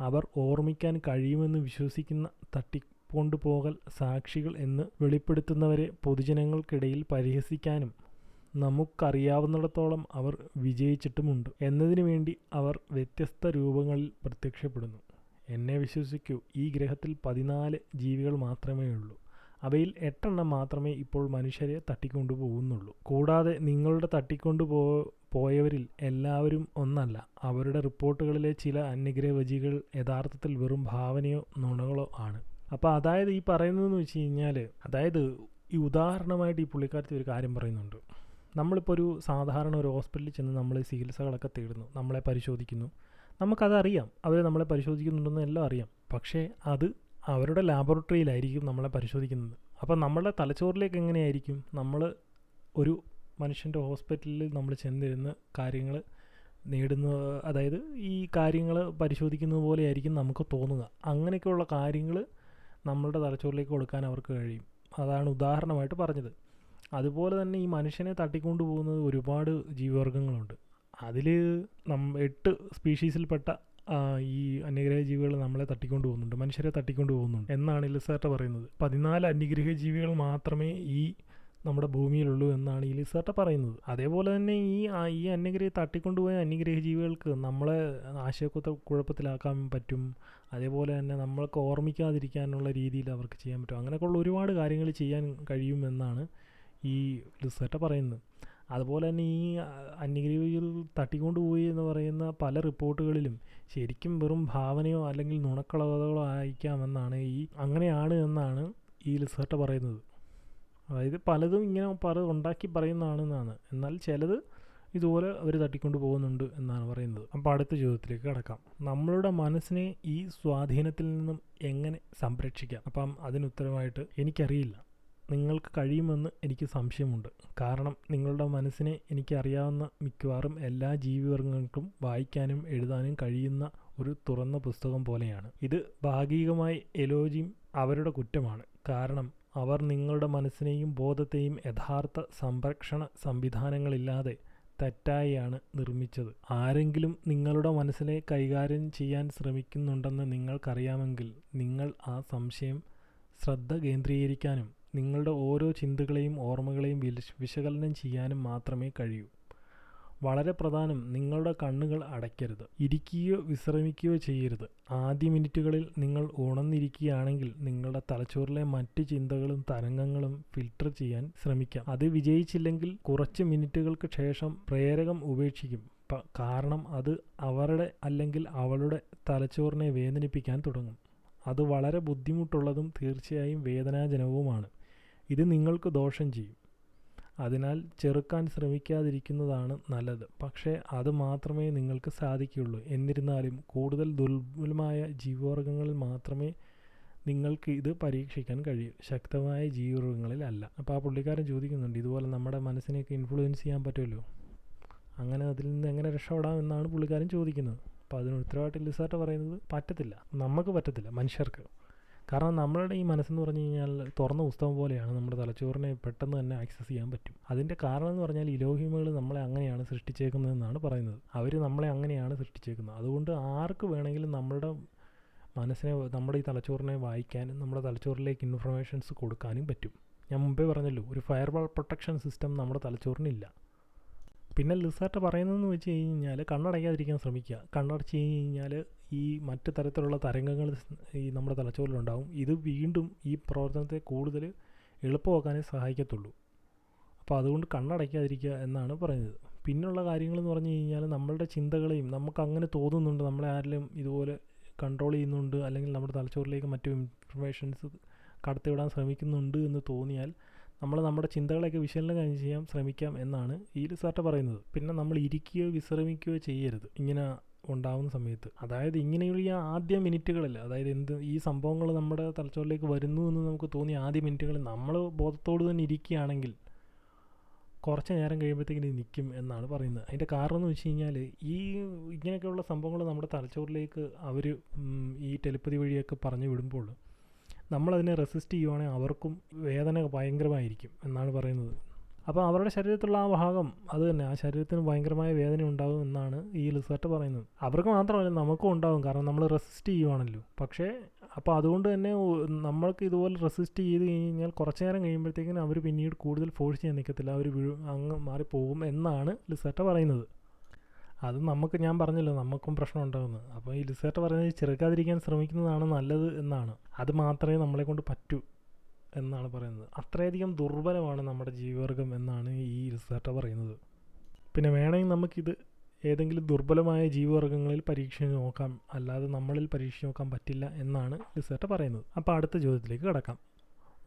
അവർ ഓർമ്മിക്കാൻ കഴിയുമെന്ന് വിശ്വസിക്കുന്ന തട്ടിക്കൊണ്ടുപോകൽ സാക്ഷികൾ എന്ന് വെളിപ്പെടുത്തുന്നവരെ പൊതുജനങ്ങൾക്കിടയിൽ പരിഹസിക്കാനും നമുക്കറിയാവുന്നിടത്തോളം അവർ വിജയിച്ചിട്ടുമുണ്ട്. എന്നതിനു വേണ്ടി അവർ വ്യത്യസ്ത രൂപങ്ങളിൽ പ്രത്യക്ഷപ്പെടുന്നു. എന്നെ വിശ്വസിക്കൂ ഈ ഗ്രഹത്തിൽ പതിനാല് ജീവികൾ മാത്രമേ ഉള്ളൂ അവയിൽ എട്ടെണ്ണം മാത്രമേ ഇപ്പോൾ മനുഷ്യരെ തട്ടിക്കൊണ്ടു പോകുന്നുള്ളൂ. കൂടാതെ നിങ്ങളുടെ തട്ടിക്കൊണ്ടു പോയവരിൽ എല്ലാവരും ഒന്നല്ല. അവരുടെ റിപ്പോർട്ടുകളിലെ ചില അന്യഗ്രഹവജികൾ യഥാർത്ഥത്തിൽ വെറും ഭാവനയോ നുണകളോ ആണ്. അപ്പോൾ അതായത് ഈ പറയുന്നതെന്ന് വെച്ച് കഴിഞ്ഞാൽ അതായത് ഈ ഉദാഹരണമായിട്ട് ഈ പുള്ളിക്കാരത്തി ഒരു കാര്യം പറയുന്നുണ്ട്. നമ്മളിപ്പോൾ ഒരു സാധാരണ ഒരു ഹോസ്പിറ്റലിൽ ചെന്ന് നമ്മൾ ചികിത്സകളൊക്കെ തേടുന്നു. നമ്മളെ പരിശോധിക്കുന്നു. നമുക്കതറിയാം. അവർ നമ്മളെ പരിശോധിക്കുന്നുണ്ടെന്ന് എല്ലാം അറിയാം. പക്ഷേ അത് അവരുടെ ലാബോറട്ടറിയിലായിരിക്കും നമ്മളെ പരിശോധിക്കുന്നത്. അപ്പോൾ നമ്മുടെ തലച്ചോറിലേക്ക് എങ്ങനെയായിരിക്കും? നമ്മൾ ഒരു മനുഷ്യന്റെ ഹോസ്പിറ്റലിൽ നമ്മൾ ചെന്നിരുന്ന് കാര്യങ്ങൾ നേടുന്ന അതായത് ഈ കാര്യങ്ങൾ പരിശോധിക്കുന്നത് പോലെയായിരിക്കും നമുക്ക് തോന്നുക. അങ്ങനെയൊക്കെയുള്ള കാര്യങ്ങൾ നമ്മളുടെ തലച്ചോറിലേക്ക് കൊടുക്കാൻ അവർക്ക് കഴിയും. അതാണ് ഉദാഹരണമായിട്ട് പറഞ്ഞത്. അതുപോലെ തന്നെ ഈ മനുഷ്യനെ തട്ടിക്കൊണ്ടു പോകുന്നത് ഒരുപാട് ജീവവർഗങ്ങളുണ്ട് അതിൽ നം എട്ട് സ്പീഷീസിൽപ്പെട്ട ഈ അന്യഗ്രഹ ജീവികൾ നമ്മളെ തട്ടിക്കൊണ്ട് പോകുന്നുണ്ട്. മനുഷ്യരെ തട്ടിക്കൊണ്ട് പോകുന്നുണ്ട് എന്നാണ് ലിസേർട്ട പറയുന്നത്. പതിനാല് അന്യഗ്രഹ ജീവികൾ മാത്രമേ ഈ നമ്മുടെ ഭൂമിയിലുള്ളൂ എന്നാണ് ഈ പറയുന്നത്. അതേപോലെ തന്നെ ഈ ഈ അന്യഗ്രഹ തട്ടിക്കൊണ്ടുപോയ അന്യഗ്രഹ ജീവികൾക്ക് നമ്മളെ ആശയക്കുത്ത കുഴപ്പത്തിലാക്കാൻ പറ്റും. അതേപോലെ തന്നെ നമ്മൾക്ക് ഓർമ്മിക്കാതിരിക്കാനുള്ള രീതിയിൽ അവർക്ക് ചെയ്യാൻ പറ്റും. അങ്ങനെയൊക്കെയുള്ള ഒരുപാട് കാര്യങ്ങൾ ചെയ്യാൻ കഴിയുമെന്നാണ് ഈ ലിസേട്ട പറയുന്നത്. അതുപോലെ തന്നെ ഈ അന്യഗ്രഹികൾ തട്ടിക്കൊണ്ടുപോയി എന്ന് പറയുന്ന പല റിപ്പോർട്ടുകളിലും ശരിക്കും വെറും ഭാവനയോ അല്ലെങ്കിൽ നുണക്കളകളോ ആയിരിക്കാമെന്നാണ് ഈ അങ്ങനെയാണ് എന്നാണ് ഈ ലിസർട്ട പറയുന്നത്. അതായത് പലതും ഇങ്ങനെ പല ഉണ്ടാക്കി പറയുന്നതാണെന്നാണ്. എന്നാൽ ചിലത് ഇതുപോലെ അവർ തട്ടിക്കൊണ്ട് പോകുന്നുണ്ട് എന്നാണ് പറയുന്നത്. അപ്പോൾ അടുത്ത ചോദ്യത്തിലേക്ക് കടക്കാം. നമ്മളുടെ മനസ്സിനെ ഈ സ്വാധീനത്തിൽ നിന്നും എങ്ങനെ സംരക്ഷിക്കാം? അപ്പം അതിനുത്തരമായിട്ട് എനിക്കറിയില്ല. നിങ്ങൾക്ക് കഴിയുമെന്ന് എനിക്ക് സംശയമുണ്ട്. കാരണം നിങ്ങളുടെ മനസ്സിനെ എനിക്കറിയാവുന്ന മിക്കവാറും എല്ലാ ജീവിവർഗങ്ങൾക്കും വായിക്കാനും എഴുതാനും കഴിയുന്ന ഒരു തുറന്ന പുസ്തകം പോലെയാണ്. ഇത് ഭാഗികമായി എലോജിയും അവരുടെ കുറ്റമാണ്. കാരണം അവർ നിങ്ങളുടെ മനസ്സിനെയും ബോധത്തെയും യഥാർത്ഥ സംരക്ഷണ സംവിധാനങ്ങളില്ലാതെ തെറ്റായാണ് നിർമ്മിച്ചത്. ആരെങ്കിലും നിങ്ങളുടെ മനസ്സിനെ കൈകാര്യം ചെയ്യാൻ ശ്രമിക്കുന്നുണ്ടെന്ന് നിങ്ങൾക്കറിയാമെങ്കിൽ നിങ്ങൾ ആ സംശയം ശ്രദ്ധ കേന്ദ്രീകരിക്കാനും നിങ്ങളുടെ ഓരോ ചിന്തകളെയും ഓർമ്മകളെയും വിശകലനം ചെയ്യാനും മാത്രമേ കഴിയൂ. വളരെ പ്രധാനം നിങ്ങളുടെ കണ്ണുകൾ അടയ്ക്കരുത്. ഇരിക്കുകയോ വിശ്രമിക്കുകയോ ചെയ്യരുത്. ആദ്യ മിനിറ്റുകളിൽ നിങ്ങൾ ഉണർന്നിരിക്കുകയാണെങ്കിൽ നിങ്ങളുടെ തലച്ചോറിലെ മറ്റ് ചിന്തകളും തരംഗങ്ങളും ഫിൽട്ടർ ചെയ്യാൻ ശ്രമിക്കാം. അത് വിജയിച്ചില്ലെങ്കിൽ കുറച്ച് മിനിറ്റുകൾക്ക് ശേഷം പ്രേരകം ഉപേക്ഷിക്കും. കാരണം അത് അവരുടെ അല്ലെങ്കിൽ അവളുടെ തലച്ചോറിനെ വേദനിപ്പിക്കാൻ തുടങ്ങും. അത് വളരെ ബുദ്ധിമുട്ടുള്ളതും തീർച്ചയായും വേദനാജനകവുമാണ്. ഇത് നിങ്ങൾക്ക് ദോഷം ചെയ്യും. അതിനാൽ ചെറുക്കാൻ ശ്രമിക്കാതിരിക്കുന്നതാണ് നല്ലത്. പക്ഷേ അത് മാത്രമേ നിങ്ങൾക്ക് സാധിക്കുകയുള്ളൂ. എന്നിരുന്നാലും കൂടുതൽ ദുർബലമായ ജീവവർഗങ്ങളിൽ മാത്രമേ നിങ്ങൾക്ക് ഇത് പരീക്ഷിക്കാൻ കഴിയൂ. ശക്തമായ ജീവവർഗങ്ങളിൽ അല്ല. അപ്പോൾ ആ പുള്ളിക്കാരൻ ചോദിക്കുന്നുണ്ട് ഇതുപോലെ നമ്മുടെ മനസ്സിനെയൊക്കെ ഇൻഫ്ലുവൻസ് ചെയ്യാൻ പറ്റുമല്ലോ? അങ്ങനെ അതിൽ നിന്ന് എങ്ങനെ രക്ഷപ്പെടാം എന്നാണ് പുള്ളിക്കാരൻ ചോദിക്കുന്നത്. അപ്പോൾ അതിന് ഉത്തരവാദിത്തം ലിസാർട്ട് പറയുന്നത്. പറ്റത്തില്ല. നമുക്ക് പറ്റത്തില്ല മനുഷ്യർക്ക്. കാരണം നമ്മളുടെ ഈ മനസ്സെന്ന് പറഞ്ഞു കഴിഞ്ഞാൽ തുറന്ന പുസ്തകം പോലെയാണ് നമ്മുടെ തലച്ചോറിനെ പെട്ടെന്ന് തന്നെ ആക്സസ് ചെയ്യാൻ പറ്റും. അതിന്റെ കാരണം എന്ന് പറഞ്ഞാൽ ഇലോഹിമകൾ നമ്മളെ അങ്ങനെയാണ് സൃഷ്ടിച്ചേക്കുന്നതെന്നാണ് പറയുന്നത്. അവർ നമ്മളെ അങ്ങനെയാണ് സൃഷ്ടിച്ചേക്കുന്നത്. അതുകൊണ്ട് ആർക്ക് വേണമെങ്കിലും നമ്മളുടെ മനസ്സിനെ നമ്മുടെ ഈ തലച്ചോറിനെ വായിക്കാനും നമ്മുടെ തലച്ചോറിലേക്ക് ഇൻഫർമേഷൻസ് കൊടുക്കാനും പറ്റും. ഞാൻ മുമ്പേ പറഞ്ഞല്ലോ ഒരു ഫയർവാൾ പ്രൊട്ടക്ഷൻ സിസ്റ്റം നമ്മുടെ തലച്ചോറിനില്ല. പിന്നെ ലിസാർട്ട് പറയുന്നതെന്ന് വെച്ച് കഴിഞ്ഞാൽ കണ്ണടയ്ക്കാതിരിക്കാൻ ശ്രമിക്കുക. കണ്ണടച്ച് കഴിഞ്ഞ് കഴിഞ്ഞാൽ ഈ മറ്റു തരത്തിലുള്ള തരംഗങ്ങൾ ഈ നമ്മുടെ തലച്ചോറിലുണ്ടാവും. ഇത് വീണ്ടും ഈ പ്രവർത്തനത്തെ കൂടുതൽ എളുപ്പമാക്കാനേ സഹായിക്കത്തുള്ളൂ. അപ്പോൾ അതുകൊണ്ട് കണ്ണടയ്ക്കാതിരിക്കുക എന്നാണ് പറയുന്നത്. പിന്നുള്ള കാര്യങ്ങളെന്ന് പറഞ്ഞു കഴിഞ്ഞാൽ നമ്മളുടെ ചിന്തകളെയും നമുക്ക് അങ്ങനെ തോന്നുന്നുണ്ട്. നമ്മളെ ആരെങ്കിലും ഇതുപോലെ കൺട്രോൾ ചെയ്യുന്നുണ്ട്. അല്ലെങ്കിൽ നമ്മുടെ തലച്ചോറിലേക്ക് മറ്റു ഇൻഫർമേഷൻസ് കടത്തിവിടാൻ ശ്രമിക്കുന്നുണ്ട് എന്ന് തോന്നിയാൽ നമ്മൾ നമ്മുടെ ചിന്തകളെയൊക്കെ വിശകലനം ചെയ്യാൻ ശ്രമിക്കാം എന്നാണ് ഈ റിസർട്ട് പറയുന്നത്. പിന്നെ നമ്മൾ ഇരിക്കുകയോ വിശ്രമിക്കുകയോ ചെയ്യരുത്. ഇങ്ങനെ ഉണ്ടാവുന്ന സമയത്ത്. അതായത് ഇങ്ങനെയുള്ള ഈ ആദ്യ മിനിറ്റുകളിൽ അതായത് എന്ത് ഈ സംഭവങ്ങൾ നമ്മുടെ തലച്ചോറിലേക്ക് വരുന്നു എന്ന് നമുക്ക് തോന്നിയ ആദ്യ മിനിറ്റുകളിൽ നമ്മൾ ബോധത്തോട് തന്നെ ഇരിക്കുകയാണെങ്കിൽ കുറച്ച് നേരം കഴിയുമ്പോഴത്തേക്കിന് നിൽക്കും എന്നാണ് പറയുന്നത്. അതിന്റെ കാരണം എന്ന് വെച്ച് കഴിഞ്ഞാൽ ഈ ഇങ്ങനെയൊക്കെയുള്ള സംഭവങ്ങൾ നമ്മുടെ തലച്ചോറിലേക്ക് അവർ ഈ ടെലിപ്പതി വഴിയൊക്കെ പറഞ്ഞു വിടുമ്പോൾ നമ്മളതിനെ റെസിസ്റ്റ് ചെയ്യുവാണെങ്കിൽ അവർക്കും വേദന ഭയങ്കരമായിരിക്കും എന്നാണ് പറയുന്നത്. അപ്പോൾ അവരുടെ ശരീരത്തിലുള്ള ആ ഭാഗം അത് തന്നെ ആ ശരീരത്തിന് ഭയങ്കരമായ വേദന ഉണ്ടാകും എന്നാണ് ഈ റിസർട്ട് പറയുന്നത്. അവർക്ക് മാത്രമല്ല നമുക്കും ഉണ്ടാകും കാരണം നമ്മൾ റെസിസ്റ്റ് ചെയ്യുവാണല്ലോ. പക്ഷേ അപ്പോൾ അതുകൊണ്ട് തന്നെ നമ്മൾക്ക് ഇതുപോലെ റെസിസ്റ്റ് ചെയ്ത് കഴിഞ്ഞാൽ കുറച്ച് നേരം കഴിയുമ്പോഴത്തേക്കിനും അവർ പിന്നീട് കൂടുതൽ ഫോഴ്സ് ചെയ്യാൻ നിൽക്കത്തില്ല അവർ അങ്ങ് മാറിപ്പോകും എന്നാണ് ലിസർട്ട പറയുന്നത്. അത് നമുക്ക് ഞാൻ പറഞ്ഞല്ലോ നമുക്കും പ്രശ്നം ഉണ്ടാകുന്നത് അപ്പോൾ ഈ ലിസേർട്ട് പറഞ്ഞത് ചെറുക്കാതിരിക്കാൻ ശ്രമിക്കുന്നതാണ് നല്ലത് എന്നാണ്. അത് മാത്രമേ നമ്മളെ കൊണ്ട് പറ്റൂ എന്നാണ് പറയുന്നത്. അത്രയധികം ദുർബലമാണ് നമ്മുടെ ജീവിവർഗം എന്നാണ് ഈ റിസർട്ട് പറയുന്നത്. പിന്നെ വേണമെങ്കിൽ നമുക്കിത് ഏതെങ്കിലും ദുർബലമായ ജീവിവർഗങ്ങളിൽ പരീക്ഷിച്ച് നോക്കാം. അല്ലാതെ നമ്മളിൽ പരീക്ഷിച്ച് നോക്കാൻ പറ്റില്ല എന്നാണ് റിസർട്ട് പറയുന്നത്. അപ്പോൾ അടുത്ത ചോദ്യത്തിലേക്ക് കിടക്കാം.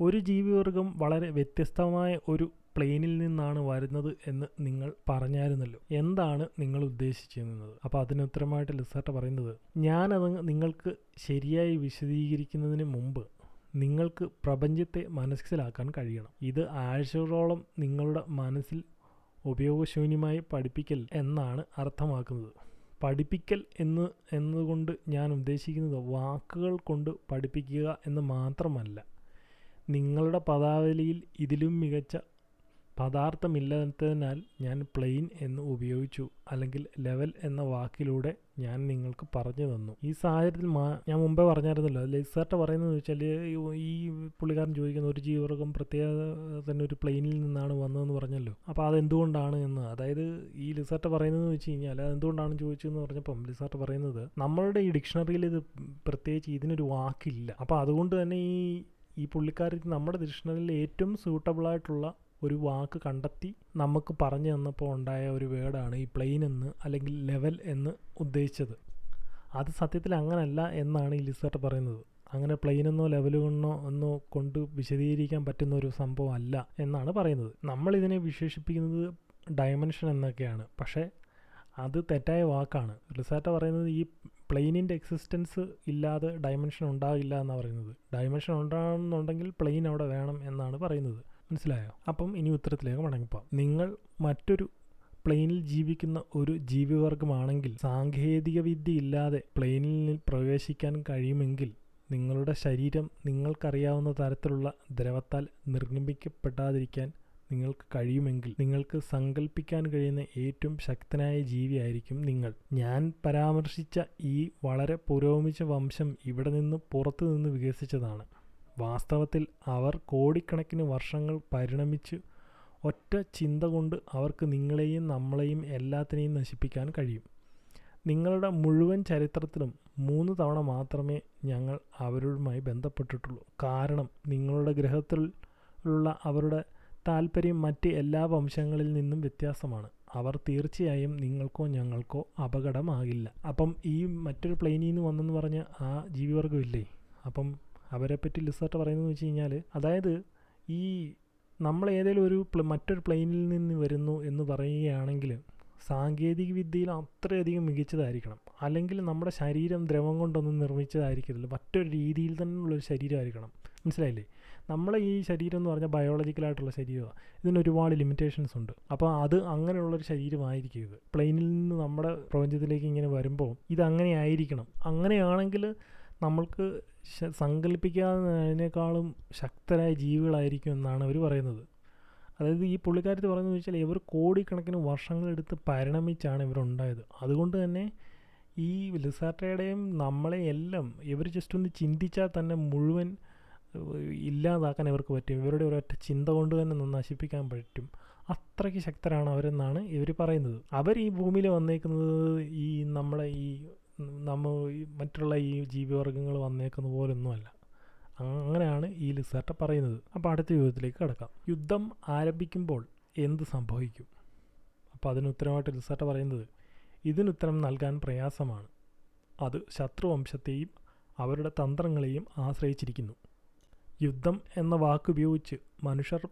ഒരു ജീവിവർഗം വളരെ വ്യത്യസ്തമായ ഒരു പ്ലെയിനിൽ നിന്നാണ് വരുന്നത് എന്ന് നിങ്ങൾ പറഞ്ഞായിരുന്നല്ലോ. എന്താണ് നിങ്ങൾ ഉദ്ദേശിച്ചിരുന്നത്? അപ്പോൾ അതിന് ഉത്തരമായിട്ട് ലിസാർട്ട് പറയുന്നത് ഞാനത് നിങ്ങൾക്ക് ശരിയായി വിശദീകരിക്കുന്നതിന് മുമ്പ് നിങ്ങൾക്ക് പ്രപഞ്ചത്തെ മനസ്സിലാക്കാൻ കഴിയണം. ഇത് ആഴ്ചകളോളം നിങ്ങളുടെ മനസ്സിൽ ഉപയോഗശൂന്യമായി പഠിപ്പിക്കൽ എന്നാണ് അർത്ഥമാക്കുന്നത്. പഠിപ്പിക്കൽ എന്ന് എന്നതുകൊണ്ട് ഞാൻ ഉദ്ദേശിക്കുന്നത് വാക്കുകൾ കൊണ്ട് പഠിപ്പിക്കുക എന്ന് മാത്രമല്ല. നിങ്ങളുടെ പദാവലിയിൽ ഇതിലും മികച്ച പദാർത്ഥമില്ലാത്തതിനാൽ ഞാൻ പ്ലെയിൻ എന്ന് ഉപയോഗിച്ചു അല്ലെങ്കിൽ ലെവൽ എന്ന വാക്കിലൂടെ ഞാൻ നിങ്ങൾക്ക് പറഞ്ഞു തന്നു. ഈ സാഹചര്യത്തിൽ ഞാൻ മുമ്പേ പറഞ്ഞായിരുന്നല്ലോ ലിസർട്ട് പറയുന്നത് വെച്ചാൽ ഈ പുള്ളിക്കാരൻ ചോദിക്കുന്ന ഒരു ജീവർഗം പ്രത്യേക തന്നെ ഒരു പ്ലെയിനിൽ നിന്നാണ് വന്നതെന്ന് പറഞ്ഞല്ലോ. അപ്പോൾ അതെന്തുകൊണ്ടാണ് എന്ന് അതായത് ഈ ലിസാർട്ട് പറയുന്നത് വെച്ച് കഴിഞ്ഞാൽ അത് എന്തുകൊണ്ടാണ് ചോദിച്ചതെന്ന് പറഞ്ഞപ്പം ലിസാർട്ട് പറയുന്നത് നമ്മളുടെ ഈ ഡിക്ഷണറിയിൽ ഇത് പ്രത്യേകിച്ച് ഇതിനൊരു വാക്കില്ല. അപ്പോൾ അതുകൊണ്ട് തന്നെ ഈ ഈ പുള്ളിക്കാരിക്ക് നമ്മുടെ ഡിക്ഷണറിയിൽ ഏറ്റവും സൂട്ടബിൾ ആയിട്ടുള്ള ഒരു വാക്ക് കണ്ടെത്തി നമുക്ക് പറഞ്ഞു തന്നപ്പോൾ ഉണ്ടായ ഒരു വേർഡാണ് ഈ പ്ലെയിൻ എന്ന് അല്ലെങ്കിൽ ലെവൽ എന്ന് ഉദ്ദേശിച്ചത്. അത് സത്യത്തിൽ അങ്ങനല്ല എന്നാണ് ഈ ലിസർട്ട് പറയുന്നത്. അങ്ങനെ പ്ലെയിനെന്നോ ലെവലുകളെന്നോ എന്നോ കൊണ്ട് വിശദീകരിക്കാൻ പറ്റുന്ന ഒരു സംഭവം അല്ല എന്നാണ് പറയുന്നത്. നമ്മൾ ഇതിനെ വിശേഷിപ്പിക്കുന്നത് ഡയമെൻഷൻ എന്നൊക്കെയാണ്. പക്ഷേ അത് തെറ്റായ വാക്കാണ്. റിസാർട്ട് പറയുന്നത് ഈ പ്ലെയിനിന്റെ എക്സിസ്റ്റൻസ് ഇല്ലാതെ ഡയമെൻഷൻ ഉണ്ടാകില്ല എന്നാണ് പറയുന്നത്. ഡയമെൻഷൻ ഉണ്ടാകണമെന്നുണ്ടെങ്കിൽ പ്ലെയിൻ അവിടെ വേണം എന്നാണ് പറയുന്നത്. മനസ്സിലായോ? അപ്പം ഇനി ഉത്തരത്തിലേക്ക് മടങ്ങിപ്പോ നിങ്ങൾ മറ്റൊരു പ്ലെയിനിൽ ജീവിക്കുന്ന ഒരു ജീവിവർഗമാണെങ്കിൽ സാങ്കേതിക വിദ്യ ഇല്ലാതെ പ്ലെയിനിൽ പ്രവേശിക്കാൻ കഴിയുമെങ്കിൽ നിങ്ങളുടെ ശരീരം നിങ്ങൾക്കറിയാവുന്ന തരത്തിലുള്ള ദ്രവത്താൽ നിർമ്മിക്കപ്പെടാതിരിക്കാൻ നിങ്ങൾക്ക് കഴിയുമെങ്കിൽ നിങ്ങൾക്ക് സങ്കല്പിക്കാൻ കഴിയുന്ന ഏറ്റവും ശക്തനായ ജീവിയായിരിക്കും നിങ്ങൾ. ഞാൻ പരാമർശിച്ച ഈ വളരെ പുരോഗമിച്ച വംശം ഇവിടെ നിന്ന് പുറത്തു നിന്ന് വികസിച്ചതാണ്. വാസ്തവത്തിൽ അവർ കോടിക്കണക്കിന് വർഷങ്ങൾ പരിണമിച്ച് ഒറ്റ ചിന്ത കൊണ്ട് അവർക്ക് നിങ്ങളെയും നമ്മളെയും എല്ലാത്തിനെയും നശിപ്പിക്കാൻ കഴിയും. നിങ്ങളുടെ മുഴുവൻ ചരിത്രത്തിലും മൂന്ന് തവണ മാത്രമേ ഞങ്ങൾ അവരുമായി ബന്ധപ്പെട്ടിട്ടുള്ളൂ. കാരണം നിങ്ങളുടെ ഗ്രഹത്തിലുള്ള അവരുടെ താല്പര്യം മറ്റ് എല്ലാ വംശങ്ങളിൽ നിന്നും വ്യത്യാസമാണ്. അവർ തീർച്ചയായും നിങ്ങൾക്കോ ഞങ്ങൾക്കോ അപകടമാകില്ല. അപ്പം ഈ മറ്റൊരു പ്ലെയിനിൽ നിന്ന് വന്നെന്ന് പറഞ്ഞ ആ ജീവിവർഗം ഇല്ലേ? അപ്പം അവരെപ്പറ്റി ലിസർട്ട് പറയുന്നതെന്ന് വെച്ച് കഴിഞ്ഞാൽ അതായത് ഈ നമ്മൾ ഏതെങ്കിലും ഒരു മറ്റൊരു പ്ലെയിനിൽ നിന്ന് വരുന്നു എന്ന് പറയുകയാണെങ്കിൽ സാങ്കേതിക വിദ്യയിൽ അത്രയധികം മികച്ചതായിരിക്കണം. അല്ലെങ്കിൽ നമ്മുടെ ശരീരം ദ്രവം കൊണ്ടൊന്നും നിർമ്മിച്ചതായിരിക്കരുത്. മറ്റൊരു രീതിയിൽ തന്നെയുള്ളൊരു ശരീരമായിരിക്കണം. മനസ്സിലായില്ലേ? നമ്മളെ ഈ ശരീരം എന്ന് പറഞ്ഞാൽ ബയോളജിക്കലായിട്ടുള്ള ശരീരമാണ്. ഇതിന് ഒരുപാട് ലിമിറ്റേഷൻസ് ഉണ്ട്. അപ്പോൾ അത് അങ്ങനെയുള്ളൊരു ശരീരമായിരിക്കും ഇത് പ്ലെയിനിൽ നിന്ന് നമ്മുടെ പ്രപഞ്ചത്തിലേക്ക് ഇങ്ങനെ വരുമ്പോൾ ഇത് അങ്ങനെ ആയിരിക്കണം. അങ്ങനെയാണെങ്കിൽ നമ്മൾക്ക് സങ്കല്പിക്കാതിനേക്കാളും ശക്തരായ ജീവികളായിരിക്കും എന്നാണ് അവർ പറയുന്നത്. അതായത് ഈ പുള്ളിക്കാരത്ത് പറയുന്നത് വെച്ചാൽ ഇവർ കോടിക്കണക്കിന് വർഷങ്ങളെടുത്ത് പരിണമിച്ചാണ് ഇവരുണ്ടായത് അതുകൊണ്ട് തന്നെ ഈ ലിസാർട്ടയുടെയും നമ്മളെ എല്ലാം ഇവർ ജസ്റ്റ് ഒന്ന് ചിന്തിച്ചാൽ തന്നെ മുഴുവൻ ഇല്ലാതാക്കാൻ ഇവർക്ക് പറ്റും. ഇവരുടെ ഒരൊറ്റ ചിന്ത കൊണ്ട് തന്നെ ഒന്ന് നശിപ്പിക്കാൻ പറ്റും. അത്രയ്ക്ക് ശക്തരാണ് അവരെന്നാണ് ഇവർ പറയുന്നത്. അവർ ഈ ഭൂമിയിൽ വന്നേക്കുന്നത് ഈ നമ്മളെ ഈ നമ്മ ഈ മറ്റുള്ള ഈ ജീവിവർഗങ്ങൾ വന്നേക്കുന്ന പോലൊന്നുമല്ല. അങ്ങനെയാണ് ഈ ലിസാർട്ട പറയുന്നത്. അപ്പോൾ അടുത്ത യുദ്ധത്തിലേക്ക് കടക്കാം. യുദ്ധം ആരംഭിക്കുമ്പോൾ എന്ത് സംഭവിക്കും? അപ്പോൾ അതിന് ഉത്തരമായിട്ട് ലിസാർട്ട പറയുന്നത് ഇതിനുത്തരം നൽകാൻ പ്രയാസമാണ്. അത് ശത്രുവംശത്തെയും അവരുടെ തന്ത്രങ്ങളെയും ആശ്രയിച്ചിരിക്കുന്നു. യുദ്ധം എന്ന വാക്കുപയോഗിച്ച് മനുഷ്യർ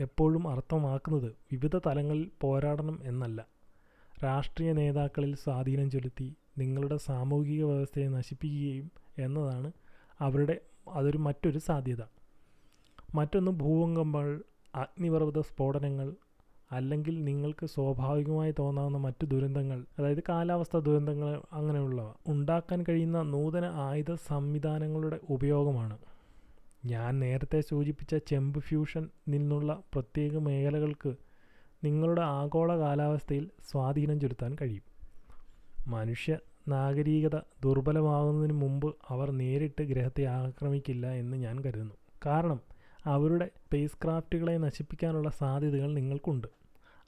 എപ്പോഴും അർത്ഥമാക്കുന്നത് വിവിധ തലങ്ങളിൽ പോരാടണം എന്നല്ല. രാഷ്ട്രീയ നേതാക്കളിൽ സ്വാധീനം ചെലുത്തി നിങ്ങളുടെ സാമൂഹിക വ്യവസ്ഥയെ നശിപ്പിക്കുകയും എന്നതാണ് അവരുടെ അതൊരു മറ്റൊരു സാധ്യത. മറ്റൊന്ന് ഭൂകമ്പങ്ങൾ അഗ്നിപർവത സ്ഫോടനങ്ങൾ അല്ലെങ്കിൽ നിങ്ങൾക്ക് സ്വാഭാവികമായി തോന്നാവുന്ന മറ്റു ദുരന്തങ്ങൾ അതായത് കാലാവസ്ഥാ ദുരന്തങ്ങൾ അങ്ങനെയുള്ളവ. ഉണ്ടാക്കാൻ കഴിയുന്ന നൂതന ആയുധ സംവിധാനങ്ങളുടെ ഉപയോഗമാണ്. ഞാൻ നേരത്തെ സൂചിപ്പിച്ച ചെമ്പ് ഫ്യൂഷൻ നിന്നുള്ള പ്രത്യേക മേഖലകൾക്ക് നിങ്ങളുടെ ആഗോള കാലാവസ്ഥയിൽ സ്വാധീനം ചെലുത്താൻ കഴിയും. മനുഷ്യ നാഗരികത ദുർബലമാകുന്നതിന് മുമ്പ് അവർ നേരിട്ട് ഗ്രഹത്തെ ആക്രമിക്കില്ല എന്ന് ഞാൻ കരുതുന്നു. കാരണം അവരുടെ സ്പേസ് ക്രാഫ്റ്റുകളെ നശിപ്പിക്കാനുള്ള സാധ്യതകൾ നിങ്ങൾക്കുണ്ട്.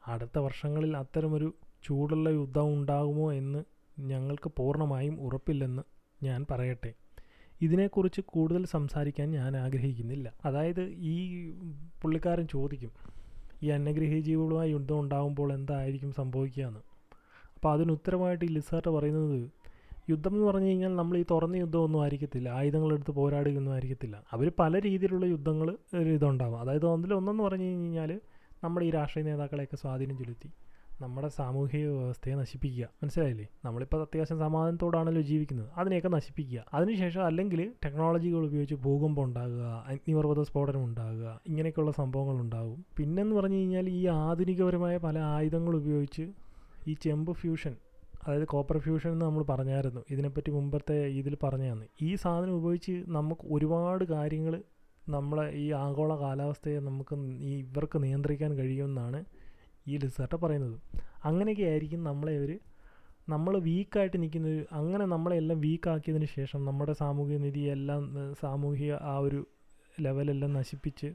അടുത്ത വർഷങ്ങളിൽ അത്തരമൊരു ചൂടുള്ള യുദ്ധം ഉണ്ടാകുമോ എന്ന് ഞങ്ങൾക്ക് പൂർണമായും ഉറപ്പില്ലെന്ന് ഞാൻ പറയട്ടെ. ഇതിനെക്കുറിച്ച് കൂടുതൽ സംസാരിക്കാൻ ഞാൻ ആഗ്രഹിക്കുന്നില്ല. അതായത് ഈ പുള്ളിക്കാരൻ ചോദിക്കും ഈ അന്നഗ്രഹീയ ജീവികളുമായി യുദ്ധം ഉണ്ടാകുമ്പോൾ എന്തായിരിക്കും സംഭവിക്കുക എന്ന് അപ്പോൾ അതിന് ഉത്തരമായിട്ട് ഈ ലിസാർട്ട് പറയുന്നത് യുദ്ധം എന്ന് പറഞ്ഞു കഴിഞ്ഞാൽ നമ്മൾ ഈ തുറന്ന യുദ്ധമൊന്നും ആയിരിക്കത്തില്ല ആയുധങ്ങളെടുത്ത് പോരാടുകയൊന്നും ആയിരിക്കത്തില്ല. അവർ പല രീതിയിലുള്ള യുദ്ധങ്ങൾ ഇതുണ്ടാകും അതായത് അതിലൊന്നെന്ന് പറഞ്ഞു കഴിഞ്ഞാൽ നമ്മുടെ ഈ രാഷ്ട്രീയ നേതാക്കളെയൊക്കെ സ്വാധീനം ചെലുത്തി. നമ്മുടെ സാമൂഹിക വ്യവസ്ഥയെ നശിപ്പിക്കുക. മനസ്സിലായില്ലേ? നമ്മളിപ്പോൾ അത്യാവശ്യം സമാധാനത്തോടാണല്ലോ ജീവിക്കുന്നത്. അതിനെയൊക്കെ നശിപ്പിക്കുക. അതിനുശേഷം അല്ലെങ്കിൽ ടെക്നോളജികൾ ഉപയോഗിച്ച് ഭൂകമ്പം ഉണ്ടാകുക അഗ്നിപർവത സ്ഫോടനം ഉണ്ടാകുക ഇങ്ങനെയൊക്കെയുള്ള സംഭവങ്ങൾ ഉണ്ടാകും പിന്നെന്ന് പറഞ്ഞു കഴിഞ്ഞാൽ ഈ ആധുനികപരമായ പല ആയുധങ്ങൾ ഉപയോഗിച്ച് ഈ ചെമ്പ് ഫ്യൂഷൻ അതായത് കോപ്പർ ഫ്യൂഷൻ എന്ന് നമ്മൾ പറഞ്ഞായിരുന്നു. ഇതിനെപ്പറ്റി മുമ്പത്തെ ഇതിൽ പറഞ്ഞതാണ് ഈ സാധനം ഉപയോഗിച്ച് നമുക്ക് ഒരുപാട് കാര്യങ്ങൾ നമ്മളെ ഈ ആഗോള കാലാവസ്ഥയെ നമുക്ക് ഈ ഇവർക്ക് നിയന്ത്രിക്കാൻ കഴിയുമെന്നാണ് ഈ റിസർട്ട് പറയുന്നത്. അങ്ങനെയൊക്കെ ആയിരിക്കും നമ്മളെ ഒരു നമ്മൾ വീക്കായിട്ട് നിൽക്കുന്നത് അങ്ങനെ നമ്മളെ നമ്മളെല്ലാം വീക്കാക്കിയതിന് ശേഷം നമ്മുടെ സാമൂഹിക നിധി എല്ലാം സാമൂഹിക ആ ഒരു ലെവലെല്ലാം നശിപ്പിച്ച്